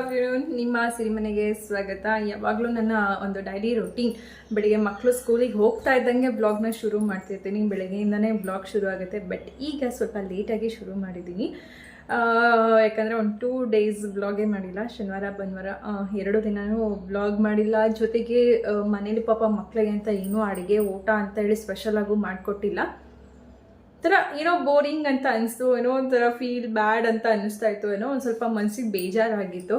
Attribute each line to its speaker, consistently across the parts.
Speaker 1: Afternoon ನಿಮ್ಮ ಸಿರಿಮನೆಗೆ ಸ್ವಾಗತ. ಯಾವಾಗಲೂ ನನ್ನ ಒಂದು ಡೈಲಿ ರೊಟೀನ್ ಬೆಳಿಗ್ಗೆ ಮಕ್ಕಳು ಸ್ಕೂಲಿಗೆ ಹೋಗ್ತಾ ಇದ್ದಂಗೆ ಬ್ಲಾಗ್ನ ಶುರು ಮಾಡ್ತಿರ್ತೀನಿ. ಬೆಳಗ್ಗೆಯಿಂದನೇ ಬ್ಲಾಗ್ ಶುರು ಆಗುತ್ತೆ. ಬಟ್ ಈಗ ಸ್ವಲ್ಪ ಲೇಟಾಗಿ ಶುರು ಮಾಡಿದ್ದೀನಿ. ಯಾಕಂದರೆ ಒಂದು ಟೂ ಡೇಸ್ ಬ್ಲಾಗೇ ಮಾಡಿಲ್ಲ. ಶನಿವಾರ ಭಾನುವಾರ ಎರಡು ದಿನವೂ ಬ್ಲಾಗ್ ಮಾಡಿಲ್ಲ. ಜೊತೆಗೆ ಮನೇಲಿ ಪಾಪ ಮಕ್ಕಳಿಗೆ ಅಂತ ಏನೂ ಅಡುಗೆ, ಊಟ ಅಂತ ಹೇಳಿ ಸ್ಪೆಷಲಾಗೂ ಮಾಡಿಕೊಟ್ಟಿಲ್ಲ. ಥರ ಏನೋ ಬೋರಿಂಗ್ ಅಂತ ಅನಿಸ್ತು, ಏನೋ ಒಂಥರ ಫೀಲ್ ಬ್ಯಾಡ್ ಅಂತ ಅನಿಸ್ತಾ ಇತ್ತು, ಏನೋ ಒಂದು ಸ್ವಲ್ಪ ಮನಸ್ಸಿಗೆ ಬೇಜಾರಾಗಿತ್ತು.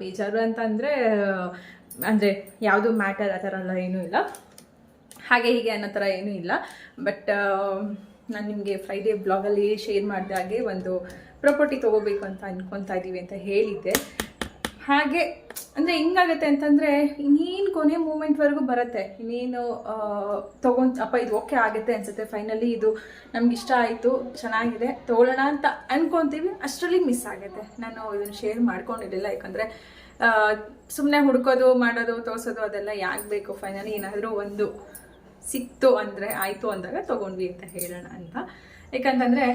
Speaker 1: ಬೇಜಾರು ಅಂತ ಅಂದರೆ ಅಂದರೆ ಯಾವುದು ಮ್ಯಾಟರ್ ಆ ಥರ ಎಲ್ಲ ಏನೂ ಇಲ್ಲ. ಹಾಗೆ ಹೀಗೆ ಅನ್ನೋ ಥರ ಏನೂ ಇಲ್ಲ. ಬಟ್ ನಾನು ನಿಮಗೆ ಫ್ರೈಡೇ ಬ್ಲಾಗಲ್ಲಿ ಶೇರ್ ಮಾಡಿದ ಹಾಗೆ ಒಂದು ಪ್ರಾಪರ್ಟಿ ತೊಗೋಬೇಕು ಅಂತ ಅಂದ್ಕೊತಾ ಇದ್ದೀವಿ ಅಂತ ಹೇಳಿದ್ದೆ. ಹಾಗೆ, ಅಂದರೆ ಹಿಂಗಾಗತ್ತೆ ಅಂತಂದರೆ, ಇನ್ನೇನು ಕೊನೆ ಮೂಮೆಂಟ್ವರೆಗೂ ಬರುತ್ತೆ. ಇನ್ನೇನು ತೊಗೊಂಡು, ಅಪ್ಪ ಇದು ಓಕೆ ಆಗುತ್ತೆ ಅನ್ಸುತ್ತೆ. ಫೈನಲಿ ಇದು ನಮ್ಗೆ ಇಷ್ಟ ಆಯಿತು, ಚೆನ್ನಾಗಿದೆ, ತೊಗೊಳ್ಳೋಣ ಅಂತ ಅಂದ್ಕೊತೀವಿ ಅಷ್ಟರಲ್ಲಿ ಮಿಸ್ ಆಗುತ್ತೆ. ನಾನು ಇದನ್ನು ಶೇರ್ ಮಾಡ್ಕೊಂಡಿರಲಿಲ್ಲ. ಯಾಕಂದರೆ ಸುಮ್ಮನೆ ಹುಡ್ಕೋದು, ಮಾಡೋದು, ತೋರಿಸೋದು, ಅದೆಲ್ಲ ಯಾಕೆ ಬೇಕು? ಫೈನಲಿ ಏನಾದರೂ ಒಂದು ಸಿಕ್ತು ಅಂದರೆ, ಆಯಿತು ಅಂದಾಗ ತೊಗೊಂಡ್ವಿ ಅಂತ ಹೇಳೋಣ ಅಂತ. ಯಾಕಂತಂದರೆ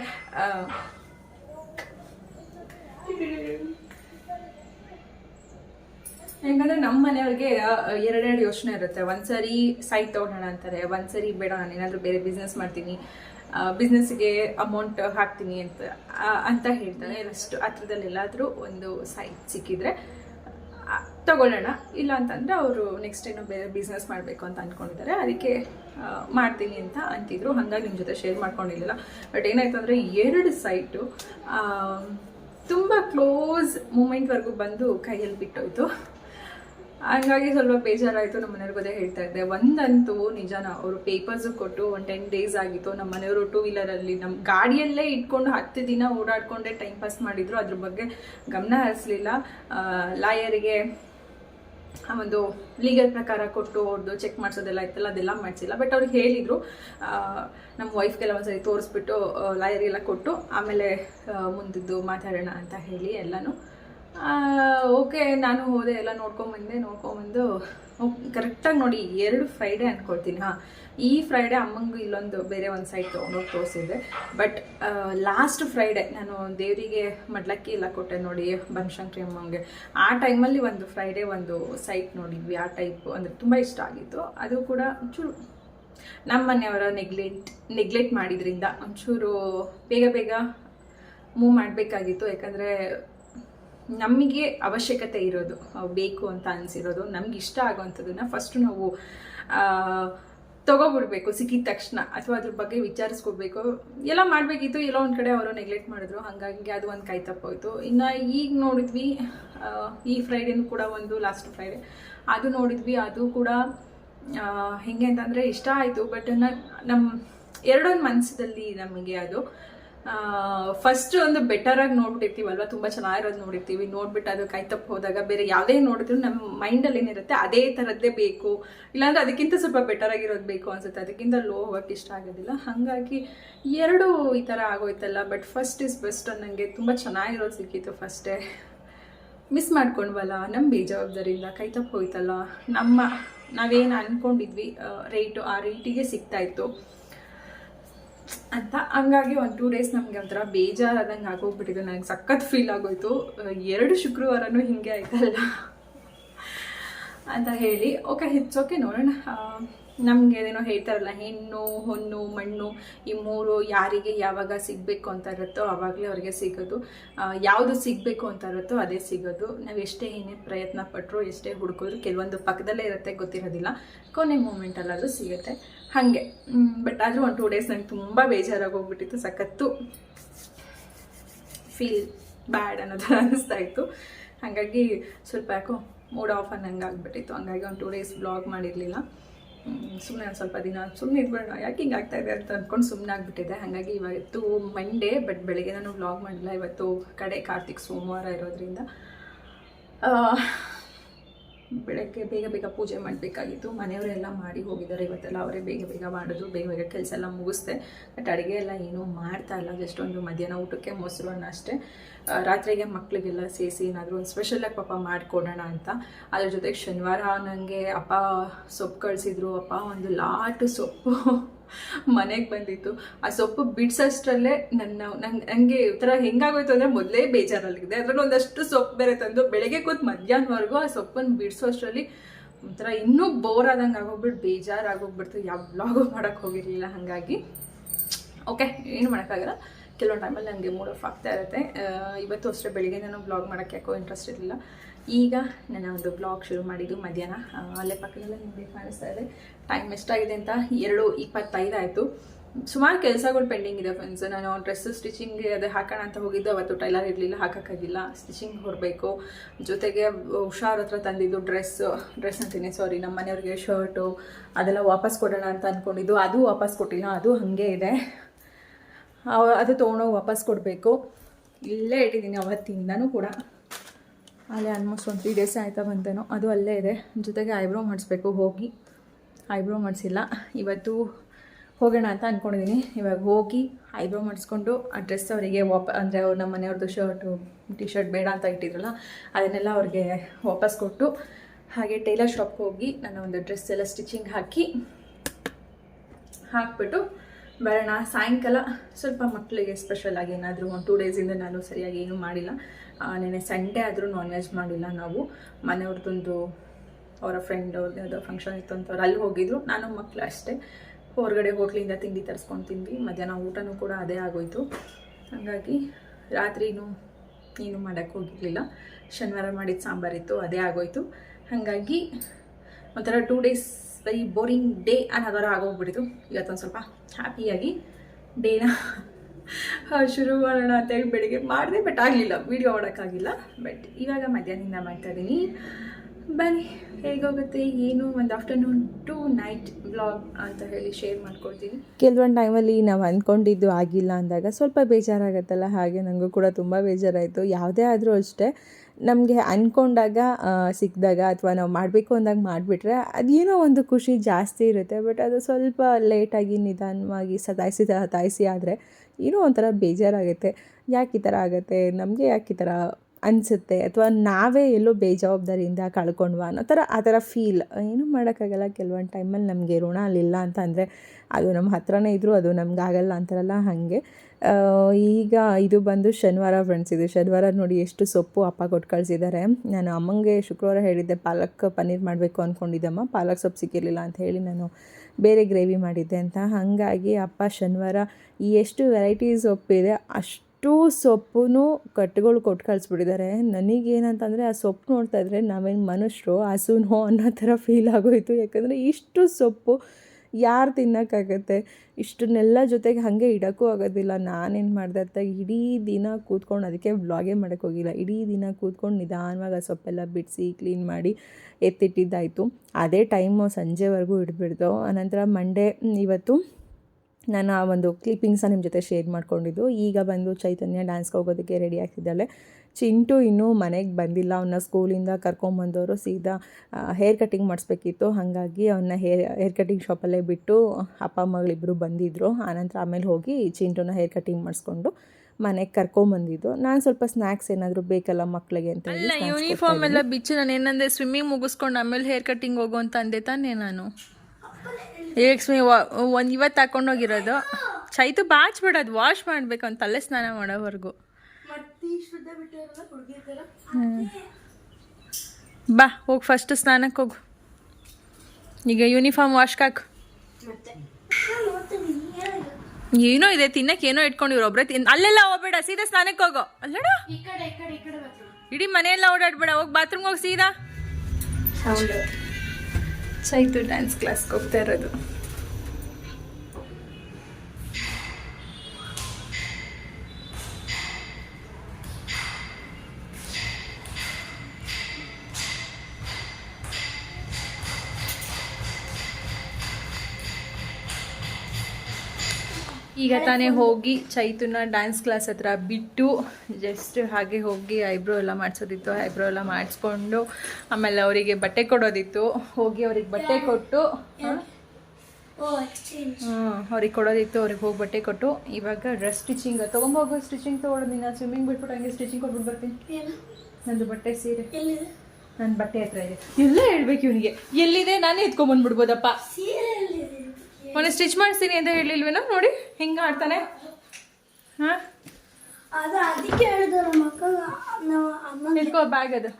Speaker 1: ಯಾಕಂದ್ರೆ ನಮ್ಮ ಮನೆಯವ್ರಿಗೆ ಎರಡೆರಡು ಯೋಚನೆ ಇರುತ್ತೆ. ಒಂದ್ಸರಿ ಸೈಟ್ ತಗೊಳ್ಳೋಣ ಅಂತಾರೆ, ಒಂದ್ಸರಿ ಬೇಡ, ನಾನು ಏನಾದರೂ ಬೇರೆ ಬಿಸ್ನೆಸ್ ಮಾಡ್ತೀನಿ ಬಿಸ್ನೆಸ್ಗೆ ಅಮೌಂಟ್ ಹಾಕ್ತೀನಿ ಅಂತ ಅಂತ ಹೇಳ್ತಾನೆ. ಅಷ್ಟು ಹತ್ರದಲ್ಲಿ ಎಲ್ಲಾದರೂ ಒಂದು ಸೈಟ್ ಸಿಕ್ಕಿದ್ರೆ ತಗೊಳ್ಳೋಣ. ಇಲ್ಲ ಅಂತಂದರೆ ಅವರು ನೆಕ್ಸ್ಟ್ ಏನೋ ಬೇರೆ ಬಿಸ್ನೆಸ್ ಮಾಡಬೇಕು ಅಂತ ಅಂದ್ಕೊಂಡಿದ್ದಾರೆ ಅದಕ್ಕೆ ಮಾಡ್ತೀನಿ ಅಂತ ಅಂತಿದ್ರು. ಹಂಗಾಗಿ ನಿಮ್ಮ ಜೊತೆ ಶೇರ್ ಮಾಡ್ಕೊಂಡಿರಲಿಲ್ಲ. ಬಟ್ ಏನಾಯ್ತು ಅಂದರೆ ಎರಡು ಸೈಟು ತುಂಬ ಕ್ಲೋಸ್ ಮೂಮೆಂಟ್ವರೆಗೂ ಬಂದು ಕೈಯಲ್ಲಿ ಬಿಟ್ಟೋಯ್ತು. ಹಂಗಾಗಿ ಸ್ವಲ್ಪ ಬೇಜಾರಾಯಿತು ನಮ್ಮ ಮನೆಯವ್ರಿಗೆ ಅದೇ ಹೇಳ್ತಾ ಇದ್ದೆ. ಒಂದಂತೂ ನಿಜಾನ, ಅವರು ಪೇಪರ್ಸ್ ಕೊಟ್ಟು ಒಂದು ಟೆನ್ ಡೇಸ್ ಆಗಿತ್ತು. ನಮ್ಮ ಮನೆಯವರು ಟೂ ವೀಲರಲ್ಲಿ ನಮ್ಮ ಗಾಡಿಯಲ್ಲೇ ಇಟ್ಕೊಂಡು ಹತ್ತು ದಿನ ಓಡಾಡ್ಕೊಂಡೆ ಟೈಮ್ ಪಾಸ್ ಮಾಡಿದ್ರು. ಅದ್ರ ಬಗ್ಗೆ ಗಮನ ಹರಿಸ್ಲಿಲ್ಲ. ಲಾಯರಿಗೆ ಒಂದು ಲೀಗಲ್ ಪ್ರಕಾರ ಕೊಟ್ಟು ಅವ್ರದ್ದು ಚೆಕ್ ಮಾಡಿಸೋದೆಲ್ಲ ಇತ್ತಲ್ಲ, ಅದೆಲ್ಲ ಮಾಡಿಸಿಲ್ಲ. ಬಟ್ ಅವ್ರು ಹೇಳಿದರು ನಮ್ಮ ವೈಫ್ಗೆಲ್ಲ ಒಂದ್ಸರಿ ತೋರಿಸ್ಬಿಟ್ಟು ಲಾಯರಿಗೆಲ್ಲ ಕೊಟ್ಟು, ಆಮೇಲೆ ಮುಂದಿದ್ದು ಮಾತಾಡೋಣ ಅಂತ ಹೇಳಿ ಎಲ್ಲನೂ. ಓಕೆ ನಾನು ಹೋದೆ ಎಲ್ಲ ನೋಡ್ಕೊಂಬಂದೆ ನೋಡ್ಕೊಂಬಂದು ಕರೆಕ್ಟಾಗಿ ನೋಡಿ, ಎರಡು ಫ್ರೈಡೇ ಅಂದ್ಕೊಳ್ತೀನಿ ಹಾಂ. ಈ ಫ್ರೈಡೇ ಅಮ್ಮಂಗೆ ಇಲ್ಲೊಂದು ಬೇರೆ ಒಂದು ಸೈಟ್ ತೊಗೊಂಡೋಗಿ ತೋರಿಸಿದ್ದೆ. ಬಟ್ ಲಾಸ್ಟ್ ಫ್ರೈಡೇ ನಾನು ದೇವರಿಗೆ ಮಡ್ಲಕ್ಕಿ ಎಲ್ಲ ಕೊಟ್ಟೆ ನೋಡಿ, ಬನಶಂಕರಿ ಅಮ್ಮಂಗೆ. ಆ ಟೈಮಲ್ಲಿ ಒಂದು ಫ್ರೈಡೇ ಒಂದು ಸೈಟ್ ನೋಡಿದ್ವಿ, ಆ ಟೈಪ್ ಅಂದರೆ ತುಂಬ ಇಷ್ಟ ಆಗಿತ್ತು. ಅದು ಕೂಡ ಒಂಚೂರು ನಮ್ಮ ಮನೆಯವರ ನೆಗ್ಲೆಕ್ಟ್ ನೆಗ್ಲೆಕ್ಟ್ ಮಾಡಿದ್ರಿಂದ ಒಂಚೂರು ಬೇಗ ಬೇಗ ಮೂವ್ ಮಾಡಬೇಕಾಗಿತ್ತು. ಯಾಕಂದರೆ ನಮಗೆ ಅವಶ್ಯಕತೆ ಇರೋದು ಬೇಕು ಅಂತ ಅನಿಸಿರೋದು, ನಮ್ಗೆ ಇಷ್ಟ ಆಗೋವಂಥದ್ದನ್ನು ಫಸ್ಟು ನಾವು ತೊಗೊಬಿಡ್ಬೇಕು ಸಿಕ್ಕಿದ ತಕ್ಷಣ. ಅಥವಾ ಅದ್ರ ಬಗ್ಗೆ ವಿಚಾರಿಸ್ಕೋಬೇಕು ಎಲ್ಲ ಮಾಡಬೇಕಿತ್ತು, ಎಲ್ಲೋ ಒಂದು ಕಡೆ ಅವರು ನೆಗ್ಲೆಕ್ಟ್ ಮಾಡಿದ್ರು. ಹಾಗಾಗಿ ಅದು ಒಂದು ಕೈ ತಪ್ಪೋಯ್ತು. ಇನ್ನು ಈಗ ನೋಡಿದ್ವಿ ಈ ಫ್ರೈಡೇನು ಕೂಡ ಒಂದು ಲಾಸ್ಟ್ ಫ್ರೈಡೇ ಅದು ನೋಡಿದ್ವಿ, ಅದು ಕೂಡ ಹೆಂಗೆ ಅಂತಂದರೆ ಇಷ್ಟ ಆಯಿತು. ಬಟ್ ನಮ್ಮ ಎರಡೊಂದು ಮನಸ್ಸಲ್ಲಿ ನಮಗೆ ಅದು ಫಸ್ಟ್ ಒಂದು ಬೆಟರ್ ಆಗಿ ನೋಡ್ಬಿಟ್ಟಿರ್ತೀವಲ್ವ? ತುಂಬಾ ಚೆನ್ನಾಗಿರೋದು ನೋಡಿರ್ತೀವಿ. ನೋಡ್ಬಿಟ್ಟು ಅದು ಕೈ ತಪ್ಪು ಹೋದಾಗ ಬೇರೆ ಯಾವುದೇ ನೋಡಿದ್ರು ನಮ್ಮ ಮೈಂಡಲ್ಲಿ ಏನಿರುತ್ತೆ, ಅದೇ ಥರದ್ದೇ ಬೇಕು. ಇಲ್ಲಾಂದ್ರೆ ಅದಕ್ಕಿಂತ ಸ್ವಲ್ಪ ಬೆಟರ್ ಆಗಿರೋದು ಬೇಕು ಅನ್ಸುತ್ತೆ. ಅದಕ್ಕಿಂತ ಲೋ ಹೋಗಕ್ಕೆ ಇಷ್ಟ ಆಗೋದಿಲ್ಲ. ಹಾಗಾಗಿ ಎರಡು ಈ ಥರ ಆಗೋಯ್ತಲ್ಲ. ಬಟ್ ಫಸ್ಟ್ ಇಸ್ ಬೆಸ್ಟ್ ನನಗೆ ತುಂಬ ಚೆನ್ನಾಗಿರೋದು ಸಿಕ್ಕಿತ್ತು ಫಸ್ಟೇ ಮಿಸ್ ಮಾಡ್ಕೊಂಡ್ವಲ್ಲ? ನಮ್ಮ ಬೇಜವಾಬ್ದಾರಿಯಿಂದ ಕೈ ತಪ್ಪು ಹೋಯ್ತಲ್ಲ. ನಮ್ಮ ನಾವೇನು ಅನ್ಕೊಂಡಿದ್ವಿ ರೇಟು ಆ ರೇಟಿಗೆ ಸಿಗ್ತಾ ಇತ್ತು. ಅಂತ ಹಂಗಾಗಿ ಒಂದು ಟೂ ಡೇಸ್ ನಮಗೆ ಒಂಥರ ಬೇಜಾರಾದಂಗೆ ಆಗೋಗ್ಬಿಟ್ಟಿದೆ. ನನಗೆ ಸಖತ್ ಫೀಲ್ ಆಗೋಯ್ತು. ಎರಡು ಶುಕ್ರವಾರನೂ ಹಿಂಗೆ ಆಯ್ತಲ್ಲ ಅಂತ ಹೇಳಿ. ಓಕೆ ಓಕೆ ನೋಡೋಣ. ನಮಗೆ ಏನೇನೋ ಹೇಳ್ತಾರಲ್ಲ, ಹೆಣ್ಣು ಹೊನ್ನು ಮಣ್ಣು, ಈ ಮೂರು ಯಾರಿಗೆ ಯಾವಾಗ ಸಿಗಬೇಕು ಅಂತ ಇರುತ್ತೋ ಆವಾಗಲೇ ಅವ್ರಿಗೆ ಸಿಗೋದು. ಯಾವುದು ಸಿಗಬೇಕು ಅಂತ ಇರುತ್ತೋ ಅದೇ ಸಿಗೋದು. ನಾವು ಎಷ್ಟೇ ಏನೇ ಪ್ರಯತ್ನ ಪಟ್ಟರು ಎಷ್ಟೇ ಹುಡುಕಿದ್ರು, ಕೆಲವೊಂದು ಪಕ್ಕದಲ್ಲೇ ಇರುತ್ತೆ, ಗೊತ್ತಿರೋದಿಲ್ಲ. ಕೊನೆ ಮೂಮೆಂಟಲ್ಲಿ ಅದು ಸಿಗುತ್ತೆ. ಹಾಗೆ. ಬಟ್ ಆದರೂ ಒಂದು ಟೂ ಡೇಸ್ ನಂಗೆ ತುಂಬ ಬೇಜಾರಾಗೋಗ್ಬಿಟ್ಟಿತ್ತು, ಸಖತ್ತು ಫೀಲ್ ಬ್ಯಾಡ್ ಅನ್ನೋದು ಅನ್ನಿಸ್ತಾ ಇತ್ತು. ಹಾಗಾಗಿ ಸ್ವಲ್ಪ ಯಾಕೋ ಮೂಡ್ ಆಫ್ ಅನ್ನಂಗೆ ಆಗ್ಬಿಟ್ಟಿತ್ತು ಹಂಗಾಗಿ ಒಂದು ಟೂ ಡೇಸ್ ಬ್ಲಾಗ್ ಮಾಡಿರಲಿಲ್ಲ. ಸುಮ್ಮನೆ ಒಂದು ಸ್ವಲ್ಪ ದಿನ ಸುಮ್ಮನೆ ಇದ್ಬಿಡೋಣ ಯಾಕೆ ಹಿಂಗೆ ಆಗ್ತಾ ಇದೆ ಅಂತ ಅಂದ್ಕೊಂಡು ಸುಮ್ಮನೆ ಆಗಿಬಿಟ್ಟಿದೆ ಹಾಗಾಗಿ ಇವತ್ತು ಮಂಡೇ ಬಟ್ ಬೆಳಗ್ಗೆ ನಾನು ಬ್ಲಾಗ್ ಮಾಡಿಲ್ಲ. ಇವತ್ತು ಕಡೆ ಕಾರ್ತಿಕ್ ಸೋಮವಾರ ಇರೋದ್ರಿಂದ. ಬೆಳಗ್ಗೆ ಬೇಗ ಬೇಗ ಪೂಜೆ ಮಾಡಬೇಕಾಗಿತ್ತು. ಮನೆಯವರೆಲ್ಲ ಮಾಡಿ ಹೋಗಿದ್ದಾರೆ. ಇವತ್ತೆಲ್ಲ ಅವರೇ ಬೇಗ ಬೇಗ ಮಾಡೋದು, ಬೇಗ ಬೇಗ ಕೆಲಸ ಎಲ್ಲ ಮುಗಿಸ್ದೆ. ಬಟ್ ಅಡುಗೆ ಎಲ್ಲ ಏನೂ ಮಾಡ್ತಾ ಇಲ್ಲ. ಜಸ್ಟ್ ಒಂದು ಮಧ್ಯಾಹ್ನ ಊಟಕ್ಕೆ ಮೊಸರು ಅನ್ನ ಅಷ್ಟೇ ರಾತ್ರಿಗೆ ಮಕ್ಕಳಿಗೆಲ್ಲ ಸೇರಿಸಿ ಏನಾದರೂ ಒಂದು ಸ್ಪೆಷಲಾಗಿ ಪಾಪ ಮಾಡಿಕೊಡೋಣ ಅಂತ. ಅದ್ರ ಜೊತೆಗೆ ಶನಿವಾರ ನನಗೆ ಅಪ್ಪ ಸೊಪ್ಪು ಕಳಿಸಿದ್ರು. ಅಪ್ಪ ಒಂದು ಲಾಟು ಸೊಪ್ಪು. ಮನೆಗೆ ಬಂದಿತ್ತು. ಆ ಸೊಪ್ಪು ಬಿಡ್ಸೋಷ್ಟರಲ್ಲೇ ನನ್ನ ನಂಗೆ ನನಗೆ ಈ ಥರ ಹೆಂಗಾಗೋಯ್ತು ಅಂದರೆ ಮೊದಲೇ ಬೇಜಾರಲ್ಲಿದೆ. ಅದರಲ್ಲಿ ಒಂದಷ್ಟು ಸೊಪ್ಪು ಬೇರೆ ತಂದು ಬೆಳಗ್ಗೆ ಕೂತು ಮಧ್ಯಾಹ್ನವರೆಗೂ ಆ ಸೊಪ್ಪನ್ನು ಬಿಡಿಸೋಷ್ಟರಲ್ಲಿ ಒಂಥರ ಇನ್ನೂ ಬೋರ್ ಆದಂಗೆ ಆಗೋಗ್ಬಿಟ್ಟು ಬೇಜಾರಾಗೋಗ್ಬಿಡ್ತು. ಯಾವ ಬ್ಲಾಗು ಮಾಡೋಕ್ಕೆ ಹೋಗಿರಲಿಲ್ಲ ಹಾಗಾಗಿ. ಓಕೆ, ಏನು ಮಾಡೋಕ್ಕಾಗಲ್ಲ. ಕೆಲವೊಂದು ಟೈಮಲ್ಲಿ ನನಗೆ ಮೂಡ್ ಆಫ್ ಆಗ್ತಾ ಇರುತ್ತೆ. ಇವತ್ತು ಅಷ್ಟೇ ಬೆಳಿಗ್ಗೆ ನಾನು ಬ್ಲಾಗ್ ಮಾಡೋಕ್ಕೆ ಯಾಕೋ ಇಂಟ್ರೆಸ್ಟ್ ಇರಲಿಲ್ಲ. ಈಗ ನನ್ನ ಒಂದು ಬ್ಲಾಗ್ ಶುರು ಮಾಡಿದ್ದು ಮಧ್ಯಾಹ್ನ. ಅಲ್ಲೇ ಪಕ್ಕದಲ್ಲೇ ನಿಮಗೆ ಕಾಣಿಸ್ತಾ ಇದೆ. ಟೈಮ್ ಎಷ್ಟಾಗಿದೆ ಅಂತ? ಎರಡು ಇಪ್ಪತ್ತೈದು ಆಯಿತು. ಸುಮಾರು ಕೆಲಸಗಳು ಪೆಂಡಿಂಗ್ ಇದೆ ಫ್ರೆಂಡ್ಸ್ ನಾನು ಡ್ರೆಸ್ ಸ್ಟಿಚಿಂಗ್ ಅದೇ ಹಾಕೋಣ ಅಂತ ಹೋಗಿದ್ದು. ಅವತ್ತು ಟೈಲರ್ ಇರಲಿಲ್ಲ, ಹಾಕೋಕ್ಕಾಗಿಲ್ಲ. ಸ್ಟಿಚಿಂಗ್ ಹೊರಬೇಕು ಜೊತೆಗೆ ಹುಷಾರ್ ಹತ್ರ ತಂದಿದ್ದು ಡ್ರೆಸ್ ಡ್ರೆಸ್ ಅಂತೀನಿ ಸಾರಿ ನಮ್ಮ ಮನೆಯವ್ರಿಗೆ ಶರ್ಟು ಅದೆಲ್ಲ ವಾಪಸ್ ಕೊಡೋಣ ಅಂತ ಅಂದ್ಕೊಂಡಿದ್ದು ಅದು ವಾಪಸ್ ಕೊಟ್ಟಿಲ್ಲ, ಅದು ಹಾಗೆ ಇದೆ. ಅದು ತೊಗೊಂಡೋಗಿ ವಾಪಸ್ ಕೊಡಬೇಕು. ಇಲ್ಲೇ ಇಟ್ಟಿದ್ದೀನಿ ಅವತ್ತಿಂದನೂ ಕೂಡ. ಅಲ್ಲೇ ಆಲ್ಮೋಸ್ಟ್ ಒಂದು ತ್ರೀ ಡೇಸ್ ಆಯ್ತಾ ಬಂತೇನೋ. ಅದು ಅಲ್ಲೇ ಇದೆ. ಜೊತೆಗೆ ಐಬ್ರೋ ಮಾಡಿಸ್ಬೇಕು, ಹೋಗಿ. ಐಬ್ರೋ ಮಾಡಿಸಿಲ್ಲ. ಇವತ್ತು ಹೋಗೋಣ ಅಂತ ಅಂದ್ಕೊಂಡಿದ್ದೀನಿ ಇವಾಗ ಹೋಗಿ ಐಬ್ರೋ ಮಾಡಿಸ್ಕೊಂಡು ಆ ಡ್ರೆಸ್ ಅವರಿಗೆ ವಾಪ, ಅಂದರೆ ಅವ್ರು ನಮ್ಮ ಮನೆಯವ್ರದ್ದು ಶರ್ಟು ಟಿ ಶರ್ಟ್ ಬೇಡ ಅಂತ ಇಟ್ಟಿದ್ರಲ್ಲ, ಅದನ್ನೆಲ್ಲ ಅವ್ರಿಗೆ ವಾಪಸ್ ಕೊಟ್ಟು ಹಾಗೆ ಟೈಲರ್ ಶಾಪ್ಗೆ ಹೋಗಿ ನಾನು ಒಂದು ಡ್ರೆಸ್ ಎಲ್ಲ ಸ್ಟಿಚಿಂಗ್ ಹಾಕಿ ಹಾಕ್ಬಿಟ್ಟು ಬರೋಣ. ಸಾಯಂಕಾಲ ಸ್ವಲ್ಪ ಮಕ್ಕಳಿಗೆ ಸ್ಪೆಷಲ್ ಆಗಿ ಏನಾದರೂ ಒಂದು ಟೂ ಡೇಸಿಂದ ನಾನು ಸರಿಯಾಗಿ ಏನೂ ಮಾಡಿಲ್ಲ. ನೆನೆ ಸಂಡೇ ಆದರೂ ನಾನ್ ವೆಜ್ ಮಾಡಿಲ್ಲ ನಾವು. ಮನೆಯವ್ರದ್ದೊಂದು ಅವರ ಫ್ರೆಂಡ್ ಯಾವುದೋ ಫಂಕ್ಷನ್ ಇತ್ತು ಅಂತ ಅವ್ರು ಅಲ್ಲಿ ಹೋಗಿದ್ರು. ನಾನು ಮಕ್ಕಳು ಅಷ್ಟೇ. ಹೊರಗಡೆ ಹೋಟ್ಲಿಂದ ತಿಂಡಿ ತರಿಸ್ಕೊಂಡು ತಿಂದ್ವಿ. ಮಧ್ಯಾಹ್ನ ಊಟನೂ ಕೂಡ ಅದೇ ಆಗೋಯಿತು. ಹಾಗಾಗಿ ರಾತ್ರಿನೂ ಏನು ಮಾಡೋಕ್ಕೆ ಹೋಗಿರಲಿಲ್ಲ. ಶನಿವಾರ ಮಾಡಿದ ಸಾಂಬಾರಿತ್ತು ಅದೇ ಆಗೋಯಿತು. ಹಾಗಾಗಿ ಒಂಥರ two days very boring day ಅನ್ನೋದರ ಆಗೋಗ್ಬಿಟ್ಟಿತು. ಇವತ್ತೊಂದು ಸ್ವಲ್ಪ ಹ್ಯಾಪಿಯಾಗಿ ಡೇನ ಶುರು ಮಾಡೋಣ ಅಂತೇಳಿ ಬೆಳಿಗ್ಗೆ ಮಾಡಿದೆ ಬಟ್ ಆಗಲಿಲ್ಲ. ವೀಡಿಯೋ ಮಾಡೋಕ್ಕಾಗಿಲ್ಲ. ಬಟ್ ಇವಾಗ ಮಧ್ಯಾಹ್ನದಿಂದ ಮಾಡ್ತಾ ಇದ್ದೀನಿ ಬನ್ನಿ, ಹೇಗೋಗುತ್ತೆ? ಏನು? ಒಂದು ಆಫ್ಟರ್ನೂನ್ ಟು ನೈಟ್ ಬ್ಲಾಗ್ ಅಂತ ಹೇಳಿ ಶೇರ್ ಮಾಡ್ಕೊಳ್ತೀನಿ
Speaker 2: ಕೆಲವೊಂದು ಟೈಮಲ್ಲಿ ನಾವು ಅಂದ್ಕೊಂಡಿದ್ದು ಆಗಿಲ್ಲ ಅಂದಾಗ ಸ್ವಲ್ಪ ಬೇಜಾರಾಗತ್ತಲ್ಲ? ಹಾಗೆ ನನಗೂ ಕೂಡ ತುಂಬ ಬೇಜಾರಾಯಿತು. ಯಾವುದೇ ಆದರೂ ಅಷ್ಟೇ. ನಮಗೆ ಅಂದ್ಕೊಂಡಾಗ ಸಿಕ್ಕಿದಾಗ ಅಥವಾ ನಾವು ಮಾಡಬೇಕು ಅಂದಾಗ ಮಾಡಿಬಿಟ್ರೆ ಅದೇನೋ ಒಂದು ಖುಷಿ ಜಾಸ್ತಿ ಇರುತ್ತೆ. ಬಟ್ ಅದು ಸ್ವಲ್ಪ ಲೇಟಾಗಿ ನಿಧಾನವಾಗಿ ಸತಾಯಿಸಿ ಸತಾಯಿಸಿ ಆದರೆ ಏನೋ ಒಂಥರ ಬೇಜಾರಾಗುತ್ತೆ. ಯಾಕೆ ಈ ಥರ ಆಗುತ್ತೆ? ನಮಗೆ ಯಾಕೆ ಈ ಥರ ಅನಿಸುತ್ತೆ ಅಥವಾ ನಾವೇ ಎಲ್ಲೋ ಬೇಜವಾಬ್ದಾರಿಯಿಂದ ಕಳ್ಕೊಂಡ್ವಾ ಅನ್ನೋ ಥರ ಆ ಥರ ಫೀಲ್ ಏನೂ ಮಾಡೋಕ್ಕಾಗಲ್ಲ, ಕೆಲವೊಂದು ಟೈಮಲ್ಲಿ ನಮಗೆ ಋಣ ಅಲ್ಲಿಲ್ಲ ಅಂತ ಅಂದರೆ ಅದು ನಮ್ಮ ಹತ್ರನೇ ಇದ್ದರೂ ಅದು ನಮ್ಗೆ ಆಗಲ್ಲ ಅಂತಾರಲ್ಲ ಹಾಗೆ. ಈಗ ಇದು ಬಂದು ಶನಿವಾರ ಫ್ರೆಂಡ್ಸ್ ಇದು. ಶನಿವಾರ ನೋಡಿ ಎಷ್ಟು ಸೊಪ್ಪು ಅಪ್ಪ ಕೊಟ್ಟು ಕಳಿಸಿದ್ದಾರೆ. ನಾನು ಅಮ್ಮಂಗೆ ಶುಕ್ರವಾರ ಹೇಳಿದ್ದೆ, ಪಾಲಕ್ ಪನ್ನೀರ್ ಮಾಡಬೇಕು ಅಂದ್ಕೊಂಡಿದ್ದಮ್ಮ ಪಾಲಕ್ ಸೊಪ್ಪು ಸಿಕ್ಕಿರಲಿಲ್ಲ ಅಂತ ಹೇಳಿ ನಾನು ಬೇರೆ ಗ್ರೇವಿ ಮಾಡಿದ್ದೆ ಅಂತ. ಹಾಗಾಗಿ ಅಪ್ಪ ಶನಿವಾರ ಎಷ್ಟು ವೆರೈಟಿ ಸೊಪ್ಪಿದೆ ಅಷ್ಟು ಅಷ್ಟು ಸೊಪ್ಪು ಕಟ್ಟುಗಳು ಕೊಟ್ಟು ಕಳಿಸ್ಬಿಟ್ಟಿದ್ದಾರೆ. ನನಗೇನಂತಂದರೆ ಆ ಸೊಪ್ಪು ನೋಡ್ತಾ ಇದ್ರೆ ನಾವೇನು ಮನುಷ್ಯರು ಹಸುನೋ ಅನ್ನೋ ಥರ ಫೀಲ್ ಆಗೋಯಿತು. ಯಾಕಂದರೆ ಇಷ್ಟು ಸೊಪ್ಪು ಯಾರು ತಿನ್ನೋಕ್ಕಾಗತ್ತೆ? ಇಷ್ಟನ್ನೆಲ್ಲ ಜೊತೆಗೆ ಹಾಗೆ ಇಡೋಕ್ಕೂ ಆಗೋದಿಲ್ಲ. ನಾನೇನು ಮಾಡಿದೆ ಅಂತ ಇಡೀ ದಿನ ಕೂತ್ಕೊಂಡು ಅದಕ್ಕೆ ವ್ಲಾಗೇ ಮಾಡೋಕ್ಕೆ ಹೋಗಿಲ್ಲ. ಇಡೀ ದಿನ ಕೂತ್ಕೊಂಡು ನಿಧಾನವಾಗಿ ಆ ಸೊಪ್ಪೆಲ್ಲ ಬಿಡಿಸಿ ಕ್ಲೀನ್ ಮಾಡಿ ಎತ್ತಿಟ್ಟಿದ್ದಾಯಿತು. ಅದೇ ಟೈಮು ಸಂಜೆವರೆಗೂ ಇಡ್ಬಿಡ್ದು ಆನಂತರ ಮಂಡೇ ಇವತ್ತು ನಾನು ಆ ಒಂದು ಕ್ಲಿಪ್ಪಿಂಗ್ಸ ನಿಮ್ಮ ಜೊತೆ ಶೇರ್ ಮಾಡ್ಕೊಂಡಿದ್ದು. ಈಗ ಬಂದು ಚೈತನ್ಯ ಡ್ಯಾನ್ಸ್ಗೆ ಹೋಗೋದಕ್ಕೆ ರೆಡಿ ಆಗ್ತಿದ್ದಾಳೆ. ಚಿಂಟು ಇನ್ನೂ ಮನೆಗೆ ಬಂದಿಲ್ಲ. ಅವನ್ನ ಸ್ಕೂಲಿಂದ ಕರ್ಕೊಂಬಂದವರು ಸೀದಾ ಹೇರ್ ಕಟಿಂಗ್ ಮಾಡಿಸ್ಬೇಕಿತ್ತು. ಹಾಗಾಗಿ ಅವನ್ನ ಹೇರ್ ಹೇರ್ ಕಟಿಂಗ್ ಶಾಪಲ್ಲೇ ಬಿಟ್ಟು ಅಪ್ಪ ಮಗಳಿಬ್ಬರು ಬಂದಿದ್ದರು ಆನಂತರ ಆಮೇಲೆ ಹೋಗಿ ಚಿಂಟುನ ಹೇರ್ ಕಟಿಂಗ್ ಮಾಡಿಸ್ಕೊಂಡು ಮನೆಗೆ ಕರ್ಕೊಂಬಂದಿದ್ದು ನಾನು ಸ್ವಲ್ಪ ಸ್ನ್ಯಾಕ್ಸ್ ಏನಾದರೂ ಬೇಕಲ್ಲ ಮಕ್ಕಳಿಗೆ ಅಂತ
Speaker 3: ಯೂನಿಫಾರ್ಮ್ ಎಲ್ಲ ಬಿಚ್ಚು. ನಾನು ಏನಂದೆ ಸ್ವಿಮ್ಮಿಂಗ್ ಮುಗಿಸ್ಕೊಂಡು ಆಮೇಲೆ ಹೇರ್ ಕಟಿಂಗ್ ಹೋಗು ಅಂತ ಅಂದೆ ತಾನೇ ನಾನು? ಲಕ್ಷ್ಮಿ ಒಂದು ಇವತ್ತು ಹಾಕೊಂಡೋಗಿರೋದು ಚೈತು ಬಾಚ್ಬಿಡೋದು ವಾಶ್ ಮಾಡ್ಬೇಕು ಅಂತ ತಲೆ ಸ್ನಾನ ಮಾಡೋವರೆಗೂ. ಬಾ ಹೋಗಿ ಫಸ್ಟ್ ಸ್ನಾನಕ್ಕೆ ಹೋಗು. ಈಗ ಯೂನಿಫಾರ್ಮ್ ವಾಶ್ಗೆ ಹಾಕು. ಏನೋ ಇದೆ ತಿನ್ನಕ್ಕೆ ಏನೋ ಇಟ್ಕೊಂಡಿವ್ರು ಒಬ್ರೆ ತಿನ್ ಅಲ್ಲೆಲ್ಲ ಹೋಗ್ಬೇಡ ಸೀದಾ ಸ್ನಾನಕ್ಕೆ ಹೋಗೋ. ಅಲ್ಲಡ ಇಡೀ ಮನೆಯೆಲ್ಲ ಓಡಾಡ್ಬೇಡ ಹೋಗಿ ಬಾತ್ರೂಮ್ಗೆ ಹೋಗಿ ಸೀದಾ.
Speaker 1: ಸೌಂಡ್ ಇದು ಡ್ಯಾನ್ಸ್ ಕ್ಲಾಸ್ಗೆ ಹೋಗ್ತಾ ಇರೋದು ಈಗ ತಾನೇ ಹೋಗಿ ಚೈತುನ ಡ್ಯಾನ್ಸ್ ಕ್ಲಾಸ್ ಹತ್ರ ಬಿಟ್ಟು ಜಸ್ಟ್ ಹಾಗೆ ಹೋಗಿ ಐಬ್ರೋ ಎಲ್ಲ ಮಾಡಿಸೋದಿತ್ತು. ಐಬ್ರೋ ಎಲ್ಲ ಮಾಡಿಸ್ಕೊಂಡು ಆಮೇಲೆ ಅವರಿಗೆ ಬಟ್ಟೆ ಕೊಡೋದಿತ್ತು. ಹೋಗಿ ಅವ್ರಿಗೆ ಬಟ್ಟೆ ಕೊಟ್ಟು ಅವ್ರಿಗೆ ಕೊಡೋದಿತ್ತು ಅವ್ರಿಗೆ ಹೋಗಿ ಬಟ್ಟೆ ಕೊಟ್ಟು. ಇವಾಗ ಡ್ರೆಸ್ ಸ್ಟಿಚಿಂಗ್ ತೊಗೊಂಬೋಗು ಸ್ಟಿಚಿಂಗ್ ತೊಗೊಳೋದು ನೀನು ಸ್ವಿಮ್ಮಿಂಗ್ ಬಿಟ್ಬಿಟ್ಟು ಹಂಗೆ ಸ್ಟಿಚಿಂಗ್ ಕೊಟ್ಬಿಟ್ಟು ಬರ್ತೀನಿ. ನಂದು ಬಟ್ಟೆ ಸೀರೆ. ನನ್ನ ಬಟ್ಟೆ ಹತ್ರ ಇದೆ. ಎಲ್ಲ ಹೇಳ್ಬೇಕು ಇವನಿಗೆ. ಎಲ್ಲಿದೆ? ನಾನೇ ಎತ್ಕೊಂಡ್ಬಂದ್ಬಿಡ್ಬೋದಪ್ಪ ಮೊನ್ನೆ ಸ್ಟಿಚ್ ಮಾಡಿಸ್ತೀನಿ ಅಂತ ಹೇಳಿಲ್ವೇನೋ? ನೋಡಿ ಹಿಂಗೆ ಆಡ್ತಾನೆ. ಹಾಂ? ಇಟ್ಕೋ ಬ್ಯಾಗ್ ಅದು.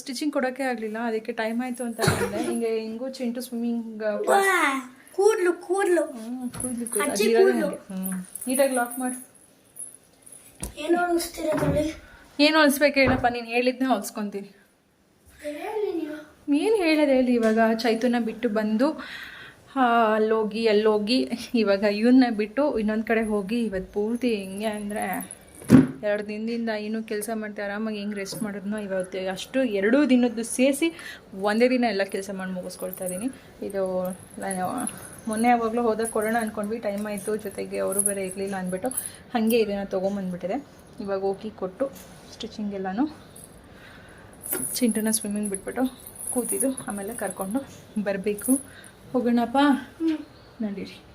Speaker 1: ಸ್ಟಿಚಿಂಗ್ ಕೊಡೋಕೆ ಆಗಲಿಲ್ಲ ಅದಕ್ಕೆ ಟೈಮ್ ಆಯಿತು ಅಂತ ಹೇಳಿದೆ. ಹಿಂಗೆ ಹಿಂಗೂ ಚಿಂಟು ಸ್ವಿಮ್ಮಿಂಗ್
Speaker 4: ಕೂದ್ಲು ಕೂದ್ಲು. ಕೂದ್ಲು.
Speaker 1: ನೀಟಾಗಿ ಲಾಕ್ ಮಾಡಿ.
Speaker 4: ಏನು
Speaker 1: ಹೊಲಿಸ್ಬೇಕು ಹೇಳಪ್ಪ ನೀನು ಹೇಳಿದ್ನ ಹೊಲ್ಸ್ಕೊತೀನಿ. ಏನು ಹೇಳೋದು ಹೇಳಿ ಇವಾಗ? ಚೈತನ್ಯ ಬಿಟ್ಟು ಬಂದು ಅಲ್ಲೋಗಿ ಅಲ್ಲೋಗಿ, ಇವಾಗ ಇವನ್ನ ಬಿಟ್ಟು ಇನ್ನೊಂದು ಕಡೆ ಹೋಗಿ ಇವತ್ತು ಪೂರ್ತಿ ಹೆಂಗೆ ಅಂದರೆ ಎರಡು ದಿನದಿಂದ ಏನು ಕೆಲಸ ಮಾಡ್ತಾ ಆರಾಮಾಗಿ ಹೆಂಗೆ ರೆಸ್ಟ್ ಮಾಡಿದ್ನೋ ಇವತ್ತು ಅಷ್ಟು ಎರಡೂ ದಿನದ್ದು ಸೇರಿಸಿ ಒಂದೇ ದಿನ ಎಲ್ಲ ಕೆಲಸ ಮಾಡಿ ಮುಗಿಸ್ಕೊಳ್ತಾ ಇದ್ದೀನಿ ಇದು ನಾನು ಮೊನ್ನೆ ಯಾವಾಗಲೂ ಹೋದಾಗ ಕೊಡೋಣ ಅಂದ್ಕೊಂಡ್ವಿ ಟೈಮ್ ಆಯಿತು, ಜೊತೆಗೆ ಅವರು ಬೇರೆ ಇರಲಿಲ್ಲ ಅಂದ್ಬಿಟ್ಟು ಹಾಗೆ ಇದನ್ನು ತೊಗೊಂಬಂದ್ಬಿಟ್ಟಿದೆ. ಇವಾಗ ಹೋಗಿ ಕೊಟ್ಟು ಸ್ಟಿಚಿಂಗ್ ಎಲ್ಲಾನು ಚಿಂಟುನ ಸ್ವಿಮ್ಮಿಂಗ್ ಬಿಟ್ಬಿಟ್ಟು ಕೂತಿದ್ದು, ಆಮೇಲೆ ಕರ್ಕೊಂಡು ಬರಬೇಕು. ಹೋಗೋಣಪ್ಪ. ನಡೀರಿ.